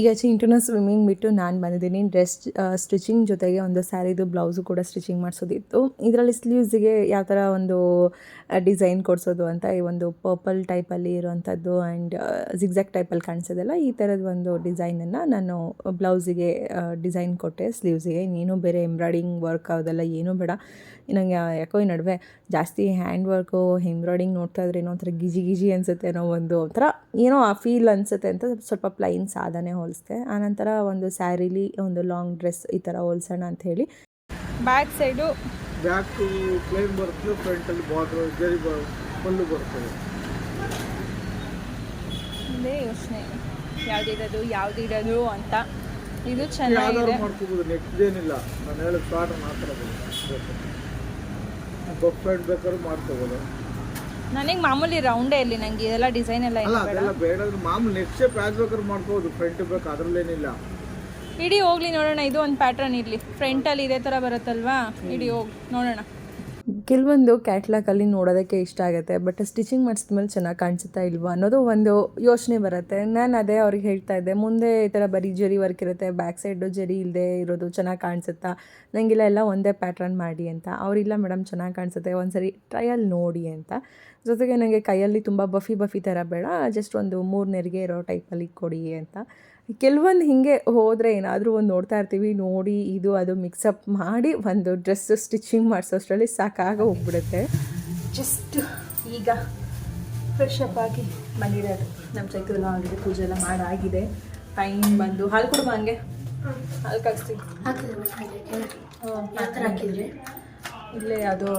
Speaker 2: ಈಗ ಚಿಂಟುನ ಸ್ವಿಮ್ಮಿಂಗ್ ಬಿಟ್ಟು ನಾನು ಬಂದಿದ್ದೀನಿ. ಡ್ರೆಸ್ ಸ್ಟಿಚಿಂಗ್ ಜೊತೆಗೆ ಒಂದು ಸ್ಯಾರಿದು ಬ್ಲೌಸು ಕೂಡ ಸ್ಟಿಚಿಂಗ್ ಮಾಡಿಸೋದಿತ್ತು. ಇದರಲ್ಲಿ ಸ್ಲೀವ್ಸಿಗೆ ಯಾವ ಥರ ಒಂದು ಡಿಸೈನ್ ಕೊಡಿಸೋದು ಅಂತ ಈ ಒಂದು ಪರ್ಪಲ್ ಟೈಪಲ್ಲಿ ಇರುವಂಥದ್ದು ಆ್ಯಂಡ್ ಜಿಗ್ಸಾಕ್ ಟೈಪಲ್ಲಿ ಕಾಣಿಸೋದಲ್ಲ ಈ ಥರದ ಒಂದು ಡಿಸೈನನ್ನು ನಾನು ಬ್ಲೌಸಿಗೆ ಡಿಸೈನ್ ಕೊಟ್ಟೆ ಸ್ಲೀವ್ಸಿಗೆ ಇನ್ನೇನು ಬೇರೆ ಎಂಬ್ರಾಯ್ಡಿಂಗ್ ವರ್ಕ್ ಅದೆಲ್ಲ ಏನೂ ಬೇಡ. ನನಗೆ ಯಾಕೋ ಈ ನಡುವೆ ಜಾಸ್ತಿ ಹ್ಯಾಂಡ್ ವರ್ಕು ಎಂಬ್ರಾಯ್ಡಿಂಗ್ ನೋಡ್ತಾ ಇದ್ರೆ ಏನೋ ಒಂಥರ ಗಿಜಿ ಗಿಜಿ ಅನಿಸುತ್ತೆ ಏನೋ ಒಂದು ಒಂಥರ ಏನೋ ಆ ಫೀಲ್ ಅನಿಸುತ್ತೆ ಅಂತ ಸ್ವಲ್ಪ ಪ್ಲೈನ್ ಸಾದಾನೆ ಹೋಲಿಸ್ದೆ. ಆನಂತರ ಒಂದು ಸ್ಯಾರಿಲಿ ಒಂದು ಲಾಂಗ್ ಡ್ರೆಸ್ ಈ ಥರ ಹೋಲ್ಸೋಣ ಅಂತ ಹೇಳಿ.
Speaker 1: ಬ್ಯಾಕ್ ಸೈಡು
Speaker 5: ಬ್ಯಾಕ್ ಪ್ಲೇನ್ ಬರ್ತದೆ ಫ್ರಂಟಲ್ಲಿ ಬಾರ್ಡ್ರ್ ಜರಿ ಬ- ಪಲ್ಲು ಬರ್ತದೆ
Speaker 1: ಇದೇ ಯೋಚನೆ. ಯಾವ್ದಿಡೋದು ಯಾವ್ದಿಡೋದು ಅಂತ. ಇದು
Speaker 5: ಚೆನ್ನಾಗಿ
Speaker 1: ಚೆನ್ನಾಗಿದೆ.
Speaker 5: ಮಾಡ್ಕೋಬೋದು ನೆಕ್ಸ್ಟ್ ಏನಿಲ್ಲ. ನಾನು ಹೇಳೋ ಸ್ಟಾರ್ಟ್ ಮಾತ್ರ ಥರ ಬೇಕು ಬಫ್ ಪ್ಯಾಂಟ್ ಬೇಕಾದ್ರೂ ಮಾಡ್ಕೋಬೋದು.
Speaker 1: ನನಗೆ ಮಾಮೂಲಿ ರೌಂಡೇ ಇರಲಿ ನನಗೆ ಇದೆಲ್ಲ ಡಿಸೈನ್ ಎಲ್ಲ
Speaker 5: ಅಲ್ಲ
Speaker 1: ಬೇಡ
Speaker 5: ಅದೆಲ್ಲ ಬೇಡ. ಅಂದ್ರೆ ಮಾಮೂಲಿ ನೆಕ್ಸ್ಟ್ ಶೇಪ್ ಆಗ್ ಬೇಕಾದ್ರೆ ಮಾಡ್ಕೋಬೋದು ಫ್ರಂಟ್ ಬೇಕು ಅದರಲ್ಲೇನಿಲ್ಲ.
Speaker 1: ಇಡೀ ಹೋಗ್ಲಿ ನೋಡೋಣ ಇದು ಒಂದು ಪ್ಯಾಟರ್ನ್ ಇರಲಿ. ಫ್ರಂಟಲ್ಲಿ ಇದೇ ಥರ ಬರುತ್ತಲ್ವಾ? ಇಡೀ ಹೋಗಿ ನೋಡೋಣ.
Speaker 2: ಕೆಲವೊಂದು ಕ್ಯಾಟ್ಲಾಗಲ್ಲಿ ನೋಡೋದಕ್ಕೆ ಇಷ್ಟ ಆಗುತ್ತೆ ಬಟ್ ಸ್ಟಿಚಿಂಗ್ ಮಾಡಿಸಿದ್ಮೇಲೆ ಚೆನ್ನಾಗಿ ಕಾಣಿಸುತ್ತಾ ಇಲ್ವಾ ಅನ್ನೋದು ಒಂದು ಯೋಚನೆ ಬರುತ್ತೆ. ನಾನು ಅದೇ ಅವ್ರಿಗೆ ಹೇಳ್ತಾ ಇದ್ದೆ, ಮುಂದೆ ಈ ಥರ ಬರೀ ಜರಿ ವರ್ಕ್ ಇರುತ್ತೆ ಬ್ಯಾಕ್ ಸೈಡು ಜರಿ ಇಲ್ಲದೆ ಇರೋದು ಚೆನ್ನಾಗಿ ಕಾಣಿಸುತ್ತಾ ನನಗೆಲ್ಲ ಎಲ್ಲ ಒಂದೇ ಪ್ಯಾಟ್ರನ್ ಮಾಡಿ ಅಂತ. ಅವರಿಲ್ಲ ಮೇಡಮ್ ಚೆನ್ನಾಗಿ ಕಾಣಿಸುತ್ತೆ, ಒಂದ್ಸರಿ ಟ್ರಯಲ್ ನೋಡಿ ಅಂತ. ಜೊತೆಗೆ ನನಗೆ ಕೈಯಲ್ಲಿ ತುಂಬ ಬಫಿ ಬಫಿ ಥರ ಬೇಡ ಜಸ್ಟ್ ಒಂದು ಮೂರು ನೆರಿಗೆ ಇರೋ ಟೈಪಲ್ಲಿ ಕೊಡಿ ಅಂತ. ಕೆಲವೊಂದು ಹೀಗೆ ಹೋದರೆ ಏನಾದರೂ ಒಂದು ನೋಡ್ತಾ ಇರ್ತೀವಿ ನೋಡಿ ಇದು ಅದು ಮಿಕ್ಸಪ್ ಮಾಡಿ ಒಂದು ಡ್ರೆಸ್ ಸ್ಟಿಚಿಂಗ್ ಮಾಡಿಸೋಷ್ಟರಲ್ಲಿ ಸಾಕಾಗ ಹೋಗ್ಬಿಡುತ್ತೆ.
Speaker 1: ಜಸ್ಟ್ ಈಗ ಫ್ರೆಶ್ ಅಪ್ ಆಗಿ ಬಂದಿರೋದು ನಮ್ಮ ಚೈತ್ರ ಆಗಿದೆ ಪೂಜೆ ಎಲ್ಲ ಮಾಡಾಗಿದೆ. ಟೈಮ್ ಬಂದು ಹಾಲು ಕೊಡುವ ಹಂಗೆ. ಹಾಲು ಕಾಯಿಸ್ತೀವಿ
Speaker 4: ಹಾಕಿದ್ರೆ?
Speaker 1: ಇಲ್ಲೇ ಅದು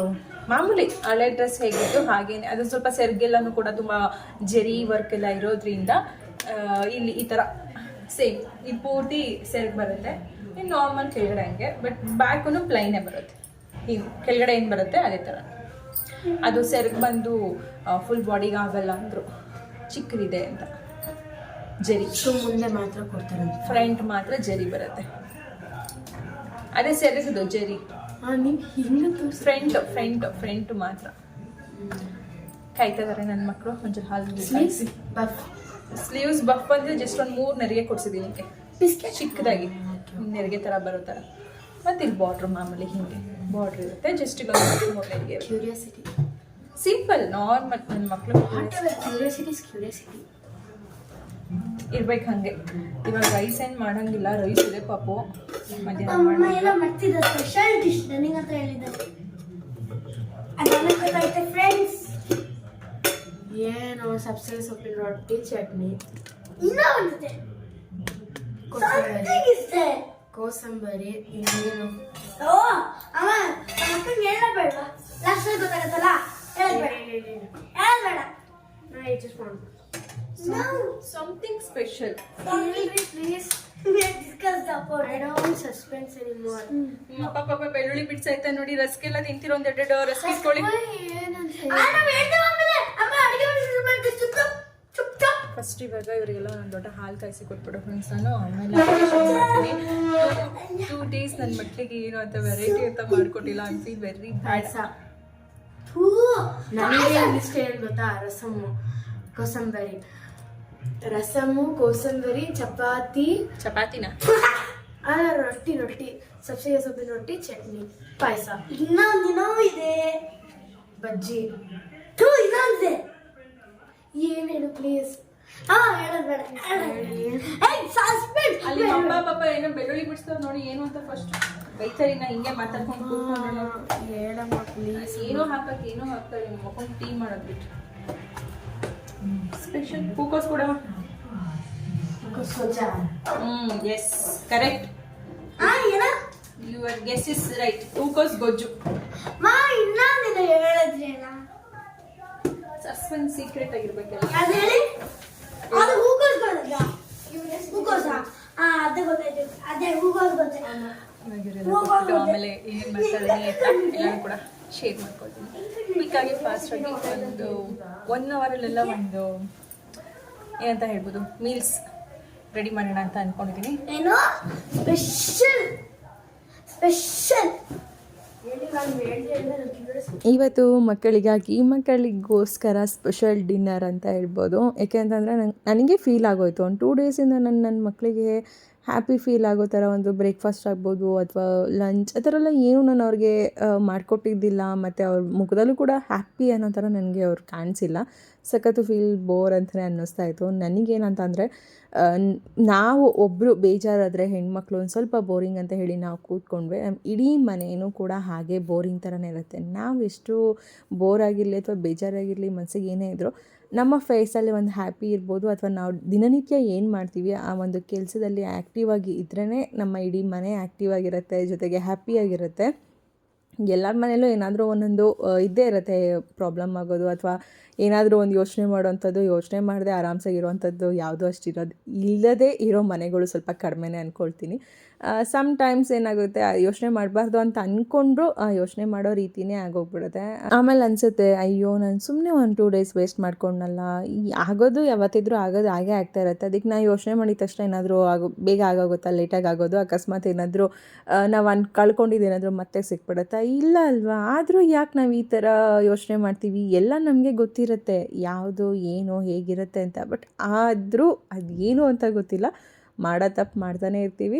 Speaker 1: ಮಾಮೂಲಿ ಹಳೆ ಡ್ರೆಸ್ ಹೇಗಿತ್ತು ಹಾಗೇನೆ. ಅದು ಸ್ವಲ್ಪ ಸೆರ್ಗೆಲ್ಲನೂ ಕೂಡ ತುಂಬ ಜರಿ ವರ್ಕ್ ಎಲ್ಲ ಇರೋದ್ರಿಂದ ಇಲ್ಲಿ ಈ ಥರ ಸೇಮ್ ಇದು ಪೂರ್ತಿ ಸೆರ್ಗ್ ಬರುತ್ತೆ. ಇನ್ನು ನಾರ್ಮಲ್ ಕೆಳಗಡೆ ಹಂಗೆ ಬಟ್ ಬ್ಯಾಕು ಪ್ಲೈನೇ ಬರುತ್ತೆ. ಹೀಗೆ ಕೆಳಗಡೆ ಏನು ಬರುತ್ತೆ ಅದೇ ಥರ ಅದು ಸೆರ್ಗ್ ಬಂದು ಫುಲ್ ಬಾಡಿಗೆ ಆಗಲ್ಲ ಅಂದರು. ಚಿಕ್ಕದಿದೆ ಅಂತ. ಜರಿ.
Speaker 4: ಸೊ ಮುಂದೆ ಮಾತ್ರ ಕೊಡ್ತಾರೆ.
Speaker 1: ಫ್ರಂಟ್ ಮಾತ್ರ ಜರಿ ಬರುತ್ತೆ. ಅದೇ ಸೆರಗದು ಜರಿ. ಫ್ರಂಟ್ ಫ್ರಂಟ್ ಫ್ರಂಟ್ ಮಾತ್ರ. ಕಾಯ್ತಾ ಇದಾರೆ ನನ್ನ ಮಕ್ಕಳು ಒಂಚೂರು ಹಾಲು
Speaker 4: ಬಫ್
Speaker 1: ಸ್ಲೀವ್ಸ್ ಬಫ್ ಅಂದ್ರೆ ಜಸ್ಟ್ ಒಂದು ಮೂರು ನೆರಿಗೆ ಕೊಡ್ಸಿದೀನಿ ನಿಮಗೆ.
Speaker 4: ಬಿಸ್ಕೆಟ್
Speaker 1: ಚಿಕ್ಕದಾಗಿ. ನೆರಿಗೆ ಥರ ಬರೋ ಥರ ಮತ್ತೆ ಇಲ್ಲಿ ಬಾರ್ಡ್ರ್ ಮಾಮೂಲಿ ಹಿಂಗೆ. ಬಾರ್ಡ್ರ್ ಇರುತ್ತೆ. ಜಸ್ಟ್ ಮೂರು ನೆರಿಗೆ
Speaker 4: ಕ್ಯೂರಿಯಾಸಿಟಿ
Speaker 1: ಸಿಂಪಲ್ ನಾರ್ಮಲ್ ನನ್ನ ಮಕ್ಕಳು
Speaker 4: ಕ್ಯೂರಿಯಾಸಿಟಿ ಕ್ಯೂರಿಯಾಸಿಟಿ
Speaker 1: ಇರ್ಬೇಕು ಹಂಗೆ. ಇವಾಗ ರೈಸ್ ಏನು ಮಾಡಂಗಿಲ್ಲ. ರೈಸ್ ಇದೆ ಪಾಪು. ಮಧ್ಯಾಹ್ನ
Speaker 4: ಅಮ್ಮ
Speaker 1: ಮಾಡಿ
Speaker 4: ಎಲ್ಲ ಮಾಡ್ತಿದ್ದ ಸ್ಪೆಷಲ್ ಡಿಶ್ ನನಗೆ ಹತ್ರ ಹೇಳಿದ್ದಾರೆ ಫ್ರೆಂಡ್ಸ್
Speaker 6: ಏನು ಸಬ್ಸಿಡಿ ಸೊಪ್ಪಿನ ರೊಟ್ಟಿ ಚಟ್ನಿ?
Speaker 4: ಇನ್ನೂ ಒಂದಿದೆ. Something there.
Speaker 6: ಕೋಸಂಬರಿ ಇನ್ನೇನು?
Speaker 4: ಓ ನಮ್ಮ ಅಕ್ಕಂಗೆ ಹೇಳಬೇಡವಾ? ಲಾಸ್ಟ್ ಗೊತ್ತಾಗತ್ತಲ್ಲ ಹೇಳ್ಬೇಡ. ಹೇಳ್ಬೇಡ.
Speaker 6: ನಾ ಅಡ್ಜಸ್ಟ್. ಡೋಂಟ್ ಸಸ್ಪೆನ್ಸ್ ಎನಿಮೋರ್
Speaker 1: ಪಾಪ ಪಾಪ ಬೆಳ್ಳುಳ್ಳಿ ಬಿಡ್ಸಾಯ್ತಾ ನೋಡಿ. ರಸ್ಕೆಲ್ಲ ತಿಂತಿರೋ ಒಂದ್ ಎರಡೆರಡು ರಸ್ಕ್ ಇಸ್ಕೊಳ್ಳಿ. ಫಸ್ಟ್ ಇವಾಗ ಇವರಿಗೆಲ್ಲ ಒಂದು ದೊಡ್ಡ ಹಾಲು ಕಾಯಿಸಿ ಕೊಟ್ಬಿಡು ಫ್ರೆಂಡ್ಸ್ ನಾನು. ಆಮೇಲೆ ಟೂ ಡೇಸ್ ನನ್ನ ಮಕ್ಕಳಿಗೆ ಏನು ಅಂತ ವೆರೈಟಿ ಅಂತ ಮಾಡ್ಕೊಟ್ಟಿಲ್ಲ ಐ ಫೀಲ್ ವೆರಿ ಬ್ಯಾಡ್.
Speaker 6: ನನಗೆ ಇಷ್ಟ ಏನು ಗೊತ್ತಾ? ರಸಮ್ಮು ಕೋಸಂಬರಿ. ರಸಮ್ಮು ಕೋಸಂಬರಿ ಚಪಾತಿ.
Speaker 1: ಚಪಾತಿನ?
Speaker 6: ಆ ರೊಟ್ಟಿ ರೊಟ್ಟಿ. ಸಬ್ಸಿಗೆ ಸೊಪ್ಪಿನ ರೊಟ್ಟಿ ಚಟ್ನಿ ಪಾಯಸ.
Speaker 4: ಇನ್ನೊಂದು ಇನ್ನೊಂದು ಇದೆ.
Speaker 6: ಬಜ್ಜಿ.
Speaker 4: ಥೂ ಇನ್ನೊಂದಿದೆ
Speaker 6: ಹೇಳು ಪ್ಲೀಸ್
Speaker 4: ಹಾ ಹೇಳೋದು ಬೇಡ ಸಸ್ಪೆನ್ಸ್
Speaker 1: ಅಲ್ಲಿ ಅಪ್ಪ ಪಾಪ ಏನೋ ಬೆಳ್ಳುಳ್ಳಿ ಬಿಡಿಸ್ತಾವ್ ನೋಡಿ ಏನು ಅಂತ ಫಸ್ಟ್ ಬೈತಾರಿ ನಾ ಹಿಂಗೆ ಮಾತಾಡ್ಕೊಂಡು ಕೂತ್ಕೊಂಡ್ರೆ
Speaker 6: ಹೇಳಮ್ಮ ಪ್ಲೀಸ್
Speaker 1: ಏನೋ ಹಾಕಕ್ಕೆ ಏನೋ ಹಾಕ್ತಾರೆ ನಿಮ್ಮ ಮಕ್ಕಳು ಟೀ ಮಾಡೋದು ಬಿಟ್ಟು. ಸ್ಪೆಷಲ್ ಹೂಕೋಸ್ ಕೂಡ. ಹ್ಮ್ ಎಸ್ ಕರೆಕ್ಟ್
Speaker 4: ಏನ?
Speaker 1: ಯುವರ್ ಗೆಸ್ ಇಸ್ ರೈಟ್ ಹೂಕೋಸ್ ಗೊಜ್ಜು.
Speaker 4: ಮಾ ಇನ್ನ ಹೇಳಿದ್ರಿ
Speaker 1: ಸಸ್ಪೆನ್ಸ್ ಸೀಕ್ರೆಟ್ ಆಗಿರ್ಬೇಕಲ್ಲ.
Speaker 4: ಅದ್ ಹೇಳಿ? ಅದು ಹೂಕೋಸ್ ಗೊತ್ತಾ ಹೂಕೋಸ? ಹಾ ಅದೇ ಗೊತ್ತಾಯ್ತು. ಅದೇ ಹೂಕೋಸ್ ಗೊತ್ತಾಯ್ತು
Speaker 1: ಗೊತ್ತಿದ್ದು ಆಮೇಲೆ ಏನೇನು ಮಾಡ್ತಾರೆ ಕೂಡ ಶೇರ್ ಮಾಡ್ಕೊಳ್ತೀನಿ. ಕ್ವಿಕ್ಕಾಗಿ ಫಾಸ್ಟಾಗಿ ಒಂದು ಒನ್ ಅವರಲ್ಲೆಲ್ಲ ಒಂದು ಏನಂತ ಹೇಳ್ಬೋದು? ಮೀಲ್ಸ್ ರೆಡಿ ಮಾಡೋಣ ಅಂತ ಅಂದ್ಕೊಂಡಿದ್ದೀನಿ
Speaker 4: ಏನು? ಸ್ಪೆಷಲ್ ಸ್ಪೆಷಲ್ ಹೇಳಿ ನಾನು ಹೇಳಿ ಹೇಳಿದ್ರೆ
Speaker 2: ಇವತ್ತು ಮಕ್ಕಳಿಗಾಗಿ, ಮಕ್ಕಳಿಗೋಸ್ಕರ ಸ್ಪೆಷಲ್ ಡಿನ್ನರ್ ಅಂತ ಹೇಳ್ಬೋದು. ಯಾಕೆ ಅಂತಂದರೆ ನಂಗೆ ನನಗೆ ಫೀಲ್ ಆಗೋಯ್ತು. ಒಂದು ಟೂ ಡೇಸಿಂದ ನನ್ನ ನನ್ನ ಮಕ್ಕಳಿಗೆ ಹ್ಯಾಪಿ ಫೀಲ್ ಆಗೋ ಥರ ಒಂದು ಬ್ರೇಕ್ಫಾಸ್ಟ್ ಆಗ್ಬೋದು ಅಥವಾ ಲಂಚ್ ಆ ಥರ ಎಲ್ಲ ಏನು ನಾನು ಅವ್ರಿಗೆ ಮಾಡಿಕೊಟ್ಟಿದ್ದಿಲ್ಲ. ಮತ್ತು ಅವ್ರ ಮುಖದಲ್ಲೂ ಕೂಡ ಹ್ಯಾಪಿ ಅನ್ನೋ ಥರ ನನಗೆ ಅವ್ರು ಕಾಣಿಸಿಲ್ಲ. ಸಖತ್ತು ಫೀಲ್ ಬೋರ್ ಅಂತಲೇ ಅನ್ನಿಸ್ತಾ ಇತ್ತು. ನನಗೇನಂತ ಅಂದರೆ ನಾವು ಒಬ್ಬರು ಬೇಜಾರಾದರೆ ಹೆಣ್ಮಕ್ಳು ಒಂದು ಸ್ವಲ್ಪ ಬೋರಿಂಗ್ ಅಂತ ಹೇಳಿ ನಾವು ಕೂತ್ಕೊಂಡ್ವಿ. ನಮ್ಮ ಇಡೀ ಮನೆಯೂ ಕೂಡ ಹಾಗೆ ಬೋರಿಂಗ್ ಥರನೇ ಇರುತ್ತೆ. ನಾವು ಎಷ್ಟು ಬೋರ್ ಆಗಿರಲಿ ಅಥವಾ ಬೇಜಾರಾಗಿರಲಿ ಮನಸ್ಸಿಗೆ ಏನೇ ಇದ್ದರೂ ನಮ್ಮ ಫೇಸಲ್ಲಿ ಒಂದು ಹ್ಯಾಪಿ ಇರ್ಬೋದು ಅಥವಾ ನಾವು ದಿನನಿತ್ಯ ಏನು ಮಾಡ್ತೀವಿ, ಆ ಒಂದು ಕೆಲಸದಲ್ಲಿ ಆ್ಯಕ್ಟಿವ್ ಆಗಿ ಇದ್ರೇ ನಮ್ಮ ಇಡೀ ಮನೆ ಆ್ಯಕ್ಟಿವ್ ಆಗಿರುತ್ತೆ, ಜೊತೆಗೆ ಹ್ಯಾಪಿಯಾಗಿರುತ್ತೆ ಎಲ್ಲರ ಮನೆಯಲ್ಲೂ ಏನಾದರೂ ಒಂದೊಂದು ಇದ್ದೇ ಇರುತ್ತೆ ಪ್ರಾಬ್ಲಮ್ ಆಗೋದು ಅಥವಾ ಏನಾದರೂ ಒಂದು ಯೋಚನೆ ಮಾಡೋವಂಥದ್ದು ಯೋಚನೆ ಮಾಡದೆ ಆರಾಮ್ಸಾಗಿ ಇರೋವಂಥದ್ದು ಯಾವುದೂ ಅಷ್ಟು ಇರೋದು ಇಲ್ಲದೇ ಇರೋ ಮನೆಗಳು ಸ್ವಲ್ಪ ಕಡಿಮೆನೇ ಅಂದ್ಕೊಳ್ತೀನಿ ಸಮ್ ಟೈಮ್ಸ್ ಏನಾಗುತ್ತೆ ಯೋಚನೆ ಮಾಡಬಾರ್ದು ಅಂತ ಅಂದ್ಕೊಂಡ್ರು ಯೋಚನೆ ಮಾಡೋ ರೀತಿನೇ ಆಗೋಗ್ಬಿಡುತ್ತೆ. ಆಮೇಲೆ ಅನಿಸುತ್ತೆ, ಅಯ್ಯೋ, ನಾನು ಸುಮ್ಮನೆ ಒಂದು ಟೂ ಡೇಸ್ ವೇಸ್ಟ್ ಮಾಡ್ಕೊಂಡಲ್ಲ ಆಗೋದು ಯಾವತ್ತಿದ್ರೂ ಆಗೋದು ಹಾಗೇ ಆಗ್ತಾ ಇರುತ್ತೆ. ಅದಕ್ಕೆ ನಾನು ಯೋಚನೆ ಮಾಡಿದ ತಕ್ಷಣ ಏನಾದರೂ ಆಗೋ, ಬೇಗ ಆಗೋಗುತ್ತಾ ಲೇಟಾಗಿ ಆಗೋದು, ಅಕಸ್ಮಾತ್ ಏನಾದರೂ ನಾವು ಅನ್ ಕಳ್ಕೊಂಡಿದ್ದು ಏನಾದರೂ ಮತ್ತೆ ಸಿಕ್ಬಿಡುತ್ತಾ? ಇಲ್ಲ ಅಲ್ವಾ? ಆದರೂ ಯಾಕೆ ನಾವು ಈ ಥರ ಯೋಚನೆ ಮಾಡ್ತೀವಿ? ಎಲ್ಲ ನಮಗೆ ಗೊತ್ತಿರುತ್ತೆ, ಯಾವುದು, ಏನು, ಹೇಗಿರುತ್ತೆ ಅಂತ. ಬಟ್ ಆದರೂ ಅದು ಏನು ಅಂತ ಗೊತ್ತಿಲ್ಲ. ಮಾಡೋ ತಪ್ಪು ಮಾಡ್ತಾನೆ ಇರ್ತೀವಿ.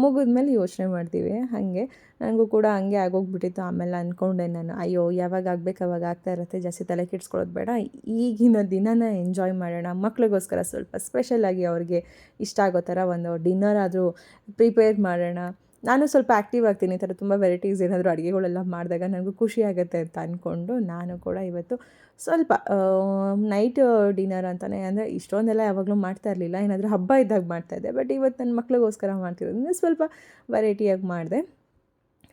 Speaker 2: ಮುಗಿದ್ಮೇಲೆ ಯೋಚನೆ ಮಾಡ್ತೀವಿ. ಹಾಗೆ. ನನಗೂ ಕೂಡ ಹಂಗೆ ಆಗೋಗ್ಬಿಟ್ಟಿತ್ತು. ಆಮೇಲೆ ಅಂದ್ಕೊಂಡೆ ನಾನು, ಅಯ್ಯೋ, ಯಾವಾಗ ಆಗ್ಬೇಕು, ಅವಾಗ ಆಗ್ತಾ ಇರುತ್ತೆ. ಜಾಸ್ತಿ ತಲೆ ಕೆಡ್ಸ್ಕೊಳ್ಳೋದು ಬೇಡ. ಈಗಿನ ದಿನನ ಎಂಜಾಯ್ ಮಾಡೋಣ. ಮಕ್ಳಿಗೋಸ್ಕರ ಸ್ವಲ್ಪ ಸ್ಪೆಷಲಾಗಿ ಅವ್ರಿಗೆ ಇಷ್ಟ ಆಗೋ ಥರ ಒಂದು ಡಿನ್ನರ್ ಆದರೂ ಪ್ರಿಪೇರ್ ಮಾಡೋಣ. ನಾನು ಸ್ವಲ್ಪ ಆ್ಯಕ್ಟಿವ್ ಆಗ್ತೀನಿ, ಈ ಥರ ತುಂಬ ವೆರೈಟೀಸ್ ಏನಾದರೂ ಅಡುಗೆಗಳೆಲ್ಲ ಮಾಡಿದಾಗ ನನಗೂ ಖುಷಿ ಆಗುತ್ತೆ ಅಂತ ಅಂದ್ಕೊಂಡು ನಾನು ಕೂಡ ಇವತ್ತು ಸ್ವಲ್ಪ ನೈಟ್ ಡಿನ್ನರ್ ಅಂತಲೇ ಅಂದರೆ ಇಷ್ಟೊಂದೆಲ್ಲ ಯಾವಾಗಲೂ ಮಾಡ್ತಾ ಇರಲಿಲ್ಲ, ಏನಾದರೂ ಹಬ್ಬ ಇದ್ದಾಗ ಮಾಡ್ತಾಯಿದ್ದೆ ಬಟ್ ಇವತ್ತು ನನ್ನ ಮಕ್ಳಿಗೋಸ್ಕರ ಮಾಡ್ತಿರೋದ್ರಿಂದ ಸ್ವಲ್ಪ ವೆರೈಟಿಯಾಗಿ ಮಾಡಿದೆ.